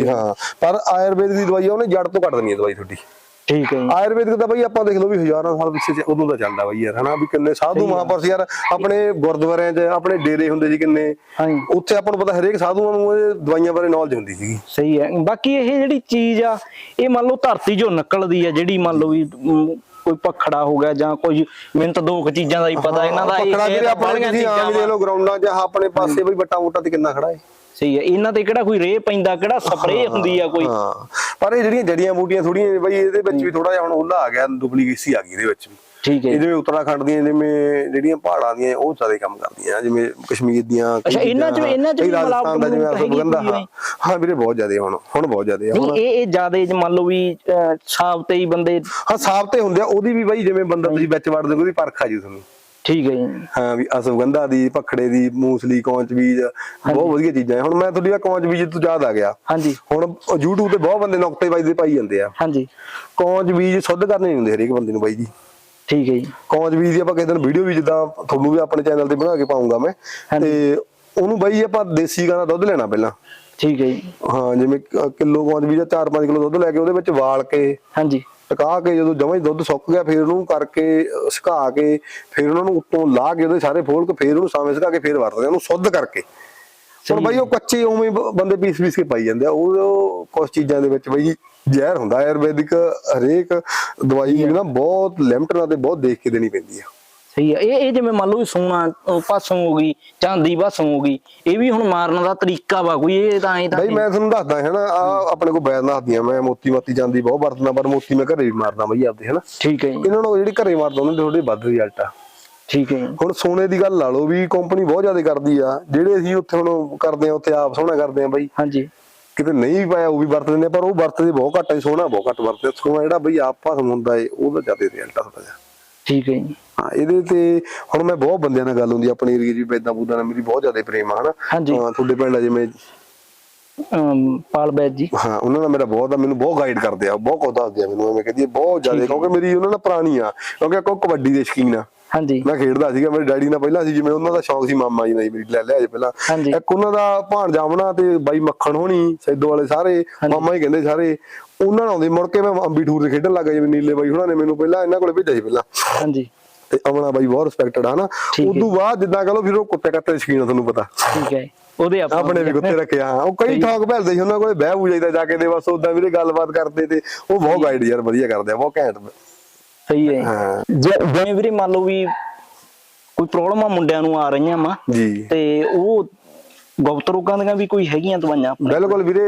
ਹਾਂ। ਪਰ ਆਯੁਰਵੈਦਿਕ ਦੀ ਦਵਾਈ ਉਹਨੇ ਜੜ ਤੋਂ ਕੱਢ ਦੇਣੀ ਹੈ ਦਵਾਈ ਤੁਹਾਡੀ। ਠੀਕ ਹੈ ਜੀ। ਆਯੁਰਵੈਦਿਕ ਦਾ ਬਈ ਆਪਾਂ ਦੇਖ ਲਓ ਵੀ ਹਜ਼ਾਰਾਂ ਸਾਲ ਪਿੱਛੇ ਚ ਉਦੋਂ ਦਾ ਚੱਲਦਾ ਬਈ ਯਾਰ ਹਨਾ ਵੀ ਕਿੰਨੇ ਸਾਧੂ ਮਹਾਂਪੁਰਸ਼ ਯਾਰ ਆਪਣੇ ਗੁਰਦੁਆਰਿਆਂ 'ਚ ਆਪਣੇ ਡੇਰੇ ਹੁੰਦੇ ਸੀ ਕਿੰਨੇ। ਹਾਂਜੀ। ਉੱਥੇ ਆਪਾਂ ਨੂੰ ਪਤਾ ਹਰੇਕ ਸਾਧੂਆਂ ਨੂੰ ਇਹ ਦਵਾਈਆਂ ਬਾਰੇ ਨੌਲੇਜ ਹੁੰਦੀ ਸੀਗੀ। ਸਹੀ ਹੈ। ਬਾਕੀ ਇਹ ਜਿਹੜੀ ਚੀਜ਼ ਆ ਇਹ ਮੰਨ ਲਓ ਧਰਤੀ ਚੋਂ ਨਿਕਲਦੀ ਆ ਜਿਹੜੀ ਮੰਨ ਲਓ ਵੀ ਅਮ, ਕੋਈ ਪਖੜਾ ਹੋ ਗਿਆ ਜਾਂ ਕੋਈ ਮੈਨੂੰ ਤਾਂ ਦੋ ਕੁ ਚੀਜ਼ਾਂ ਦਾ ਹੀ ਪਤਾ ਇਹਨਾਂ ਦਾ ਪਕੜਾ ਇਹ ਵੀਰੇ ਤਾਂ ਆਪਣੇ ਬਾਹਲੀਆਂ ਤੁਸੀਂ ਆਮ ਚੀਜ਼ਾਂ ਦੇ ਲੋ ਗਰਾਊਂਡਾਂ 'ਚ ਆਹ ਆਪਣੇ ਪਾਸੇ ਬਈ ਬੱਟਾ ਬੂਟਾ ਤੇ ਕਿੰਨਾ ਖੜਾ ਹੈ। ਸਹੀ ਹੈ। ਇਹਨਾਂ ਤੇ ਕਿਹੜਾ ਕੋਈ ਰੇਹ ਪੈਂਦਾ ਕਿਹੜਾ ਸਪਰੇਅ ਹੁੰਦੀ ਆ ਕੋਈ? ਹਾਂ। ਪਰ ਇਹ ਜਿਹੜੀਆਂ ਜੜੀਆਂ ਬੂਟੀਆਂ ਥੋੜੀਆਂ ਬਈ ਇਹਦੇ ਵਿੱਚ ਵੀ ਥੋੜਾ ਜਿਹਾ ਹੁਣ ਉਹਲਾ ਆ ਗਿਆ ਡੁਪਲੀਕੇਸੀ ਆ ਗਈ ਇਹਦੇ ਵਿੱਚ ਵੀ। ਠੀਕ ਹੈ। ਜਿਵੇਂ ਉੱਤਰਾਖੰਡ ਦੀਆਂ ਜਿਵੇਂ ਜਿਹੜੀਆਂ ਪਹਾੜਾਂ ਦੀਆਂ ਉਹ ਜ਼ਿਆਦਾ ਕੰਮ ਕਰਦੀਆਂ ਜਿਵੇਂ ਕਸ਼ਮੀਰ ਦੀਆਂ ਅੱਛਾ, ਇਹਨਾਂ 'ਚ- ਇਹਨਾਂ 'ਚ ਰਾਜਸਥਾਨ ਦਾ ਜਿਵੇਂ ਹੋਈ ਹੈ। ਵੀਰੇ ਬਹੁਤ ਜ਼ਿਆਦਾ ਹੁਣ ਹੁਣ ਬਹੁਤ ਜ਼ਿਆਦਾ ਹੁਣ ਇਹ ਇਹ ਜਿਆਦੇ ਮੰਨ ਲਓ ਵੀ ਸਾਫ਼ ਤੇ ਹੀ ਬੰਦੇ ਹਾਂ ਸਾਫ਼ ਤੇ ਹੁੰਦੇ ਆ ਉਹਦੀ ਵੀ ਬਾਈ ਜਿਵੇਂ ਬੰਦਾ ਤੁਸੀਂ ਵਿੱਚ ਵੜਦੇ ਉਹਦੀ ਪਰਖ ਆ ਜੀ ਤੁਹਾਨੂੰ। ਠੀਕ ਹੈ ਜੀ। ਹਾਂ ਵੀ ਅਸਫਗੰਧਾ ਦੀ ਪਖੜੇ ਦੀ ਮੂਸਲੀ ਕੌਂਚ ਬੀਜ ਬਹੁਤ ਵਧੀਆ ਚੀਜ਼ਾਂ ਹੁਣ ਮੈਂ ਤੁਹਾਡੀ ਆ ਕੌਂਚ ਬੀਜ ਤੋਂ ਯਾਦ ਆ ਗਿਆ। ਹਾਂਜੀ। ਹੁਣ YouTube ਤੇ ਬਹੁਤ ਬੰਦੇ ਨੁਕਤੇ ਬਾਈ ਦੇ ਪਾਈ ਜਾਂਦੇ ਆ। ਹਾਂਜੀ। ਕੌਂਚ ਬੀਜ ਸੁੱਧ ਕਰਨੇ ਨਹੀਂ ਹੁੰਦੇ ਹਰੇਕ ਬੰਦੇ ਨੂੰ ਬਾਈ ਜੀ। ਠੀਕ ਹੈ ਜੀ। ਕੌਂਚ ਬੀਜ ਦੀ ਆਪਾਂ ਕਿਸੇ ਦਿਨ ਵੀਡੀਓ ਵੀ ਜਿੱਦਾਂ ਤੁਹਾਨੂੰ ਵੀ ਆਪਣੇ ਚੈਨਲ ਤੇ ਬਣਾ ਕੇ ਪਾਉਂਗਾ ਮੈਂ। ਤੇ ਉਹਨੂੰ ਬਾਈ ਆਪਾਂ ਦੇਸੀ ਗਾਂ ਦਾ ਦੁੱਧ ਲੈਣਾ ਪਹਿਲਾਂ। ਠੀਕ ਹੈ ਜੀ। ਹਾਂ ਜਿਵੇਂ ਕਿਲੋ ਕੌਂਚ ਬੀਜ ਦਾ 4-5 ਕਿਲੋ ਦੁੱਧ ਲੈ ਕੇ ਉਹਦੇ ਵਿੱਚ ਵਾਲ ਕੇ ਹਾਂਜੀ। ਟਕਾ ਕੇ ਜਦੋਂ ਜਮਾਂ ਹੀ ਦੁੱਧ ਸੁੱਕ ਗਿਆ ਫਿਰ ਉਹਨੂੰ ਕਰਕੇ ਸੁਕਾ ਕੇ ਫਿਰ ਉਹਨਾਂ ਨੂੰ ਉੱਤੋਂ ਲਾਹ ਕੇ ਉਹਦੇ ਸਾਰੇ ਫੋਲ ਕੇ ਫਿਰ ਉਹਨੂੰ ਸਾਵੇਂ ਸੁਕਾ ਕੇ ਫਿਰ ਵਰਤਦੇ ਉਹਨੂੰ ਸੁੱਧ ਕਰਕੇ। ਹੁਣ ਬਾਈ ਉਹ ਕੱਚੇ ਉਵੇਂ ਬੰਦੇ ਪੀਸ ਪੀਸ ਕੇ ਪਾਈ ਜਾਂਦੇ ਆ ਉਹ ਉਹ ਕੁਝ ਚੀਜ਼ਾਂ ਦੇ ਵਿੱਚ ਬਾਈ ਜ਼ਹਿਰ ਹੁੰਦਾ ਆਯੁਰਵੈਦਿਕ ਹਰੇਕ ਦਵਾਈ ਨੂੰ ਨਾ ਬਹੁਤ ਲਿਮਟ ਨਾਲ ਤੇ ਬਹੁਤ ਦੇਖ ਕੇ ਦੇਣੀ ਪੈਂਦੀ ਆ। ਸਹੀ ਹੈ ਇਹ ਇਹ ਜਿਵੇਂ ਮੰਨ ਲਓ ਵੀ ਸੋਨਾ ਭਸਮ ਹੋ ਗਈ ਚਾਂਦੀ ਭਸਮ ਹੋ ਗਈ ਇਹ ਵੀ ਹੁਣ ਮਾਰਨ ਦਾ ਤਰੀਕਾ ਵਾ ਕੋਈ ਇਹ ਤਾਂ ਐ ਤਾਂ ਬਾਈ ਮੈਂ ਤੁਹਾਨੂੰ ਦੱਸਦਾ ਹੈ ਨਾ ਆ ਆਪਣੇ ਕੋਲ ਬੈਨ ਦੱਸਦੀਆਂ ਮੈਂ ਮੋਤੀ ਮਾਤੀ ਜਾਂਦੀ ਬਹੁਤ ਵਰਤਦਾ ਪਰ ਮੋਤੀ ਮੈਂ ਘਰੇ ਵੀ ਮਾਰਦਾ ਬਾਈ ਆਪਦੇ ਹਨਾ ਠੀਕ ਹੈ ਇਹਨਾਂ ਨੂੰ ਜਿਹੜੀ ਘਰੇ ਮਾਰਦਾ ਉਹਨਾਂ ਦੇ ਥੋੜੇ ਵੱਧ ਰਿਜ਼ਲਟ ਆ। ਠੀਕ ਹੈ ਹੁਣ ਸੋਨੇ ਦੀ ਗੱਲ ਲਾ ਲਓ ਵੀ ਕੰਪਨੀ ਬਹੁਤ ਜ਼ਿਆਦਾ ਕਰਦੀ ਆ ਜਿਹੜੇ ਅਸੀਂ ਉੱਥੇ ਹੁਣ ਕਰਦੇ ਆ ਉੱਥੇ ਆਪ ਸੋਹਣਾ ਕਰਦੇ ਆ ਬਾਈ। ਹਾਂਜੀ। ਕਿਤੇ ਨਹੀਂ ਵੀ ਪਾਇਆ ਉਹ ਵੀ ਵਰਤਦੇ ਨੇ ਪਰ ਉਹ ਵਰਤਦੇ ਬਹੁਤ ਘੱਟ ਆ ਸੋਹਣਾ ਬਹੁਤ ਘੱਟ ਵਰਤਦੇ ਆ। ਸੋਨਾ ਜਿਹੜਾ ਬਈ ਆਪ ਭਾਸਮ ਹੁੰਦਾ ਏ ਉਹਦਾ ਜ਼ਿਆਦਾ ਰਿਜ਼ਲਟ ਆ ਥੋੜਾ ਜਿਹਾ। ਠੀਕ ਹੈ ਜੀ। ਹਾਂ ਇਹਦੇ ਤੇ ਹੁਣ ਮੈਂ ਬਹੁਤ ਬੰਦਿਆਂ ਨਾਲ ਗੱਲ ਹੁੰਦੀ ਆ, ਆਪਣੀ ਦੀ ਬੈਦਾਂ ਬੂਦਾਂ ਨਾਲ ਮੇਰੀ ਬਹੁਤ ਜ਼ਿਆਦਾ ਪ੍ਰੇਮ ਆ ਹਨਾ? ਹਾਂਜੀ। ਹਾਂ, ਤੁਹਾਡੇ ਪਿੰਡ ਆ ਜਿਵੇਂ ਅਮ, ਪਾਲ ਬੈਦ ਜੀ। ਹਾਂ ਉਹਨਾਂ ਨਾਲ ਮੇਰਾ ਬਹੁਤ ਆ ਮੈਨੂੰ ਬਹੁਤ ਗਾਈਡ ਕਰਦੇ ਆ ਬਹੁਤ ਕੁਝ ਦੱਸਦੇ ਆ ਮੈਨੂੰ ਐਵੇਂ ਕਹਿੰਦੀ ਆ, ਬਹੁਤ ਜ਼ਿਆਦਾ ਕਿਉਂਕਿ ਮੇਰੀ ਉਹਨਾਂ ਨਾਲ ਪੁਰਾਣੀ ਆ ਕਿਉਂਕਿ ਕੋ ਕਬੱਡੀ ਦੇ ਸ਼ਕੀਨ ਆ। ਹਾਂਜੀ। ਮੈਂ ਖੇਡਦਾ ਸੀਗਾ ਮੇਰੇ ਡੈਡੀ ਨਾਲ ਪਹਿਲਾਂ ਸੀ ਜਿਵੇਂ ਉਹਨਾਂ ਦਾ ਸ਼ੌਂਕ ਸੀ ਮਾਮਾ ਜੀ ਨਾਲ ਮੇਰੀ ਲੈ ਲਿਆ ਜੇ ਪਹਿਲਾਂ। ਇੱਕ ਉਹਨਾਂ ਦਾ ਭਾਣ ਜਾਮਣਾ ਤੇ ਬਾਈ ਮੱਖਣ ਹੋਣੀ ਸੈਦੋ ਵਾਲੇ ਸਾਰੇ ਮਾਮਾ ਹੀ ਕਹਿੰਦੇ ਸਾਰੇ। ਉਹਨਾਂ ਨਾਲ ਆਉਂਦੇ ਮੁੜ ਕੇ ਮੈਂ ਅੰਬੀ ਠੂਰ ਦੇ ਖੇਡਣ ਲੱਗਾ ਜਿਵੇਂ ਨੀਲੇ ਬਾਈ ਹੁਣਾਂ ਨੇ ਮੈਨੂੰ ਪਹਿਲਾਂ ਇਹਨਾਂ ਕੋਲੇ ਭੇਜਿਆ ਸੀ ਪਹਿਲਾਂ। ਹਾਂਜੀ। ਤੇ ਅਮਨਾ ਬਾਈ ਬਹੁਤ ਰਿਸਪੈਕਟਡ ਆ ਨਾ। ਉਦੋਂ ਬਾਅਦ ਜਿੱਦਾਂ ਕਹ ਲਓ ਫਿਰ ਉਹ ਕੁੱਤੇ ਕੱਤੇ ਸ਼ਕੀਨ ਤੁਹਾਨੂੰ ਪਤਾ। ਠੀਕ ਹੈ। ਉਹਦੇ ਆਪਾਂ ਆਪਣੇ ਵੀ ਕੁੱਤੇ ਰੱਖਿਆ ਉਹ ਕਈ ਠੋਕ ਭੈਲਦੇ ਸੀ ਉਹਨਾਂ ਕੋਲੇ ਬਹਿ ਬੂ ਜਾਈਦਾ ਜਾ ਕੇ ਦੇ ਬਸ ਉਦਾਂ ਵੀਰੇ ਗੱਲਬਾਤ ਕਰਦੇ ਤੇ ਉਹ ਬਹੁਤ ਗਾਈਡ ਯਾਰ ਵਧੀਆ ਕਰਦੇ ਆ ਬਹੁਤ ਘੈਂਟ। ਸਹੀ ਹੈ ਹਾਂ। ਜੇ ਜਿਵੇਂ ਵੀਰੇ ਮੰਨ ਲਓ ਵੀ ਕੋਈ ਪ੍ਰੋਬਲਮ ਆ ਮੁੰਡਿਆਂ ਨੂੰ ਆ ਰਹੀਆਂ ਵਾ ਜੀ। ਤੇ ਉਹ ਗੁਪਤ ਰੋਗਾਂ ਦੀਆਂ ਵੀ ਕੋਈ ਹੈਗੀਆਂ ਦਵਾਈਆਂ ਆਪਣੇ ਬਿਲਕੁਲ ਵੀਰੇ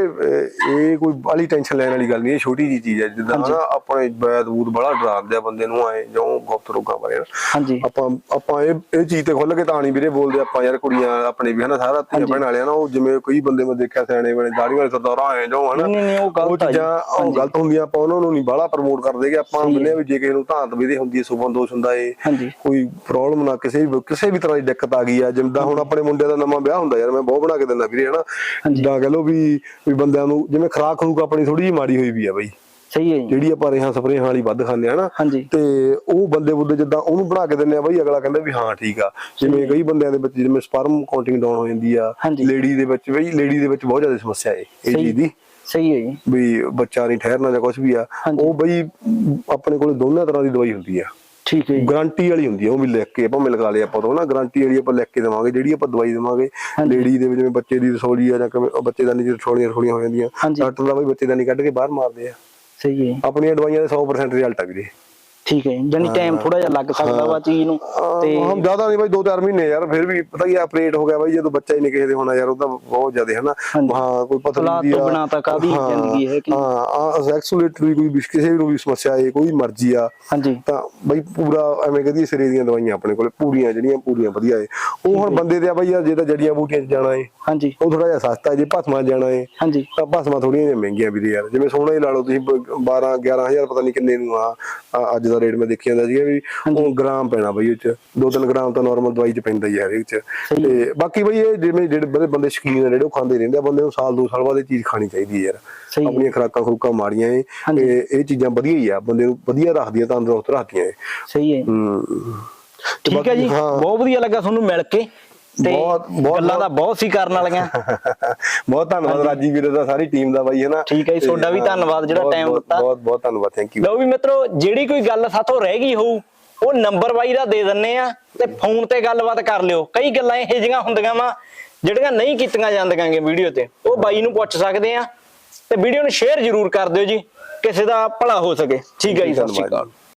ਇਹ ਕੋਈ ਬਾਲੀ ਟੈਨਸ਼ਨ ਲੈਣ ਵਾਲੀ ਗੱਲ ਨਹੀਂ ਇਹ ਛੋਟੀ ਜੀ ਚੀਜ਼ ਹੈ। ਜਿੱਦਾਂ ਨਾ ਆਪਣੇ ਬੈਦ ਬੂਦ ਬੜਾ ਡਰਾਉਂਦੇ ਆ ਬੰਦੇ ਨੂੰ ਆਏ ਜੋ ਗੁਪਤ ਰੋਗਾਂ ਬਾਰੇ। ਹਾਂਜੀ। ਆਪਾਂ ਆਪਾਂ ਇਹ ਇਹ ਚੀਜ਼ ਤੇ ਖੁੱਲ ਕੇ ਤਾਂ ਨਹੀਂ ਵੀਰੇ ਬੋਲਦੇ ਆਪਾਂ ਯਾਰ ਕੁੜੀਆਂ ਆਪਣੇ ਵੀ ਹਨਾ ਸਾਰਾ ਧੀਆਂ ਭੈਣਾਂ ਵਾਲਿਆਂ ਨਾ ਉਹ ਜਿਵੇਂ ਕਈ ਬੰਦੇ ਮੈਂ ਦੇਖਿਆ ਸਿਆਣੇ ਬਣੇ ਦਾੜੀ ਵਾਲੇ ਸਰਦਾਰਾਂ ਆਏ ਜੋ ਹਨਾ। ਨਹੀਂ, ਨਹੀਂ, ਉਹ ਗਲਤ ਆ ਜੀ। ਉਹ ਗਲਤ ਹੁੰਦੀਆਂ ਆਪਾਂ ਉਹਨਾਂ ਨੂੰ ਨਹੀਂ ਬਾਹਲਾ ਪ੍ਰਮੋਟ ਕਰਦੇ ਕਿ ਆਪਾਂ ਬੰਦੇ ਵੀ ਜੇ ਕਿਸੇ ਨੂੰ ਧਾਂਤ ਵੀਰੇ ਹੁੰਦੀ ਹੈ ਸੁਭਨ ਦੋਸ਼ ਹੁੰਦਾ ਏ ਕੋਈ ਪ੍ਰੋਬਲਮ ਨਾ ਕਿਸੇ ਵੀ ਕਿਸੇ ਵੀ ਤਰ੍ਹਾਂ ਦੀ ਦਿੱਕਤ ਆ ਗਈ ਆ। ਜਿੰਦਾ ਹੁਣ ਆਪਣੇ ਮੁੰਡੇ ਦਾ ਨਵਾਂ ਵਿਆਹ ਹੁੰਦਾ ਯਾਰ ਮੈਂ ਬਹੁਤ ਬਣਾ ਕੇ ਦਿੰਦਾ ਵੀਰੇ ਹਨਾ? ਜਿੱਦਾਂ ਕਹ ਲਓ ਵੀ ਵੀ ਬੰਦਿਆਂ ਨੂੰ ਜਿਵੇਂ ਖਰਾਕ ਖਰੂਕ ਆਪਣੀ ਥੋੜੀ ਜਿਹੀ ਮਾੜੀ ਹੋਈ ਵੀ ਆ ਬਈ। ਸਹੀ ਹੈ ਜੀ। ਜਿਹੜੀ ਆਪਾਂ ਰੇਹਾਂ ਸਪਰੇਹਾਂ ਵਾਲੀ ਵੱਧ ਖਾਂਦੇ ਆ ਨਾ ਹਾਂਜੀ। ਤੇ ਉਹ ਬੰਦੇ ਬੁੱਦੇ ਜਿੱਦਾਂ ਉਹਨੂੰ ਬਣਾ ਕੇ ਦਿੰਦੇ ਆ ਬਈ ਅਗਲਾ ਕਹਿੰਦਾ ਵੀ ਹਾਂ ਠੀਕ ਆ। ਜਿਵੇਂ ਕਈ ਬੰਦਿਆਂ ਦੇ ਵਿੱਚ ਜਿਵੇਂ ਸਪਰਮ ਕਾਊਂਟਿੰਗ ਡਾਊਨ ਹੋ ਜਾਂਦੀ ਆ। ਲੇਡੀ ਦੇ ਵਿੱਚ ਬਈ ਲੇਡੀ ਦੇ ਵਿੱਚ ਬਹੁਤ ਜ਼ਿਆਦਾ ਸਮੱਸਿਆ ਹੈ ਇਹ। ਚੀਜ਼ ਦੀ। ਸਹੀ ਹੈ ਜੀ। ਵੀ ਬੱਚਾ ਨਹੀਂ ਠਹਿਰਨਾ ਜਾਂ ਕੁਝ ਵੀ ਆ। ਉਹ ਬਈ ਆਪਣੇ ਕੋਲ ਦੋਨਾਂ ਤਰ੍ਹਾਂ ਦੀ ਦਵਾਈ ਹੁੰਦੀ ਆ। ਠੀਕ ਹੈ ਗਾਰੰਟੀ ਵਾਲੀ ਹੁੰਦੀ ਆ ਉਹ ਵੀ ਲਿਖ ਕੇ ਆਪਾਂ ਮਿਲ ਗਾ ਲਿਆ ਆਪਾਂ ਤੋਂ ਨਾ ਗਾਰੰਟੀ ਵਾਲੀ ਆਪਾਂ ਲਿਖ ਕੇ ਦੇਵਾਂਗੇ ਜਿਹੜੀ ਆਪਾਂ ਦਵਾਈ ਦੇਵਾਂਗੇ। ਲੇਡੀ ਦੇ ਵਿੱਚ ਜਿਵੇਂ ਬੱਚੇ ਦੀ ਰਸੋਲੀ ਆ ਜਾਂ ਬੱਚੇ ਦਾ ਨਹੀਂ ਰਸੋਲੀਆਂ ਰਸੋਲੀਆਂ ਹੋ ਜਾਂਦੀਆਂ। ਡਾਕਟਰ ਦਾ ਬਈ ਬੱਚੇ ਦਾ ਨਹੀਂ ਕੱਢ ਕੇ ਬਾਹਰ ਮਾਰਦੇ ਆ ਸਹੀ ਹੈ। ਆਪਣੀਆਂ ਦਵਾਈਆਂ ਦੇ 100% ਰਿਜ਼ਲਟ ਆ ਵੀਰੇ ਠੀਕ ਹੈ ਜੀ। ਜਾਣੀ ਟਾਈਮ ਥੋੜਾ ਜਿਹਾ ਲੱਗ ਸਕਦਾ ਵਾ ਚੀਜ਼ ਨੂੰ ਤੇ ਹਮ ਜ਼ਿਆਦਾ ਨਹੀਂ ਬਾਈ 2-4 ਮਹੀਨੇ ਯਾਰ ਫਿਰ ਵੀ ਪਤਾ ਕੀ ਆਪਰੇਟ ਹੋ ਗਿਆ ਬਾਈ ਜਦੋਂ ਬੱਚਾ ਹੀ ਨਹੀਂ ਕਿਸੇ ਦੇ ਹੋਣਾ ਯਾਰ ਉਹ ਤਾਂ ਬਹੁਤ ਜ਼ਿਆਦਾ ਹੈ ਨਾ। ਹਾਂ ਕੋਈ ਪਤਾ ਔਲਾਦ ਤੋਂ ਬਿਨਾਂ ਤਾਂ ਕਾਹਦੀ ਜ਼ਿੰਦਗੀ ਹੈ ਕਿ- ਹਾਂ ਆ ਸੈਕਸੂਲੇਟਰੀ ਕੋਈ ਵੀ ਕਿਸੇ ਨੂੰ ਵੀ ਸਮੱਸਿਆ ਹੈ ਕੋਈ ਮਰਜ਼ੀ ਆ। ਹਾਂਜੀ। ਤਾਂ ਬਈ ਪੂਰਾ ਐਵੇਂ ਕਹਦੀ ਸਿਰੇ ਦੀਆਂ ਦਵਾਈਆਂ ਆਪਣੇ ਕੋਲੇ ਪੂਰੀਆਂ ਜਿਹੜੀਆਂ ਪੂਰੀਆਂ ਵਧੀਆ ਏ। ਉਹ ਹੁਣ ਬੰਦੇ ਤੇ ਆ ਬਈ ਯਾਰ ਜੇ ਤਾਂ ਜੜੀਆਂ ਬੂਟੀਆਂ 'ਚ ਜਾਣਾ ਏ ਹਾਂਜੀ। ਉਹ ਥੋੜਾ ਜਿਹਾ ਸਸਤਾ ਏ, ਜੇ ਭਸਮਾਂ ਜਾਣਾ ਏ ਹਾਂਜੀ। ਤਾਂ ਭਸਮਾਂ ਥੋੜੀਆਂ ਜਿਹੀਆਂ ਮਹਿੰਗੀਆਂ ਵੀਰੇ ਯਾਰ ਜਿਵੇਂ ਸੋਨਾ ਹੀ ਲਾ ਲਓ ਤੁਸੀਂ 12 11000 ਪਤਾ ਨਹੀਂ ਕਿੰਨੇ ਨੂੰ ਆ ਅੱਜ ਦਾ ਰੇਟ ਮੈਂ ਦੇਖਿਆ ਜਾਂਦਾ ਸੀਗਾ ਵੀ ਉਹ ਗ੍ਰਾਮ ਪੈਣਾ ਬਈ ਉਹ ਚ। 2-3 ਗ੍ਰਾਮ ਤਾਂ ਨਾਰਮਲ ਦਵਾਈ ਚ ਪੈਂਦਾ ਹੀ ਆ ਹਰੇਕ ਚ ਤੇ ਬਾਕੀ ਬਈ ਇਹ ਜਿਵੇਂ ਜਿਹੜੇ ਬੰਦੇ- ਬੰਦੇ ਸ਼ਕੀਨ ਆ ਜਿਹੜੇ ਉਹ ਖਾਂਦੇ ਰਹਿੰਦੇ ਆ ਬੰਦੇ ਨੂੰ ਸਾਲ ਦੋ ਸਾਲ ਬਾਅਦ ਇਹ ਚੀਜ਼ ਖਾਣੀ ਚਾਹੀਦੀ ਹੈ ਯਾਰ। ਹੈ। ਆਪਣੀਆਂ ਖੁਰਾਕਾਂ ਖੁਰਾਕਾਂ ਮਾੜੀਆਂ ਏ। ਇਹ ਚੀਜ਼ਾਂ ਵਧੀਆ ਹੀ ਆ। ਬੰਦੇ ਨੂੰ ਵਧੀਆ ਰੱਖਦੀਆਂ ਤੰਦਰੁਸਤ ਰੱਖਦੀਆਂ ਏ ਸਹੀ ਹੈ। ਹੂੰ। ਠੀਕ ਹੈ ਜੀ। ਹਾਂ। ਬਹੁਤ ਵਧੀਆ ਲੱਗਾ ਤੁਹਾਨੂੰ ਮਿਲ ਕੇ। ਬਹੁਤ- ਬਹੁਤ- ਗੱਲਾਂ ਦਾ ਬਹੁਤ। ਸੀ ਕਰਨ ਵਾਲੀਆਂ। ਬਹੁਤ ਧੰਨਵਾਦ ਰਾਜੀ ਵੀਰੇ ਦਾ ਸਾਰੀ ਟੀਮ ਦਾ ਬਾਈ ਹੈ ਨਾ ਠੀਕ ਹੈ ਜੀ, ਤੁਹਾਡਾ ਵੀ ਧੰਨਵਾਦ ਜਿਹੜਾ ਬਹੁਤ- ਦਿੱਤਾ। ਬਹੁਤ ਬਹੁਤ ਧੰਨਵਾਦ ਥੈਂਕ ਯੂ ਲਓ ਵੀ ਮਿੱਤਰੋ ਜਿਹੜੀ ਕੋਈ ਗੱਲ ਸਾਥੋਂ ਰਹਿ ਗਈ ਹੋਊ ਉਹ ਨੰਬਰ ਬਾਈ ਦਾ ਦੇ ਦਿੰਨੇ ਆ ਤੇ ਫੋਨ ਤੇ ਗੱਲਬਾਤ ਕਰ ਲਿਓ। ਕਈ ਗੱਲਾਂ ਇਹੋ ਜਿਹੀਆਂ ਹੁੰਦੀਆਂ ਵਾ ਜਿਹੜੀਆਂ ਨਹੀਂ ਕੀਤੀਆਂ ਜਾਂਦੀਆਂ ਵੀਡੀਓ ਤੇ। ਉਹ ਬਾਈ ਨੂੰ ਪੁੱਛ ਸਕਦੇ ਆ ਤੇ ਵੀਡੀਓ ਨੂੰ ਸ਼ੇਅਰ ਜ਼ਰੂਰ ਕਰ ਦਿਓ ਜੀ ਕਿਸੇ ਦਾ ਭਲਾ ਹੋ ਸਕੇ। ਠੀਕ ਹੈ ਜੀ ਸਤਿ ਸ਼੍ਰੀ ਅਕਾਲ।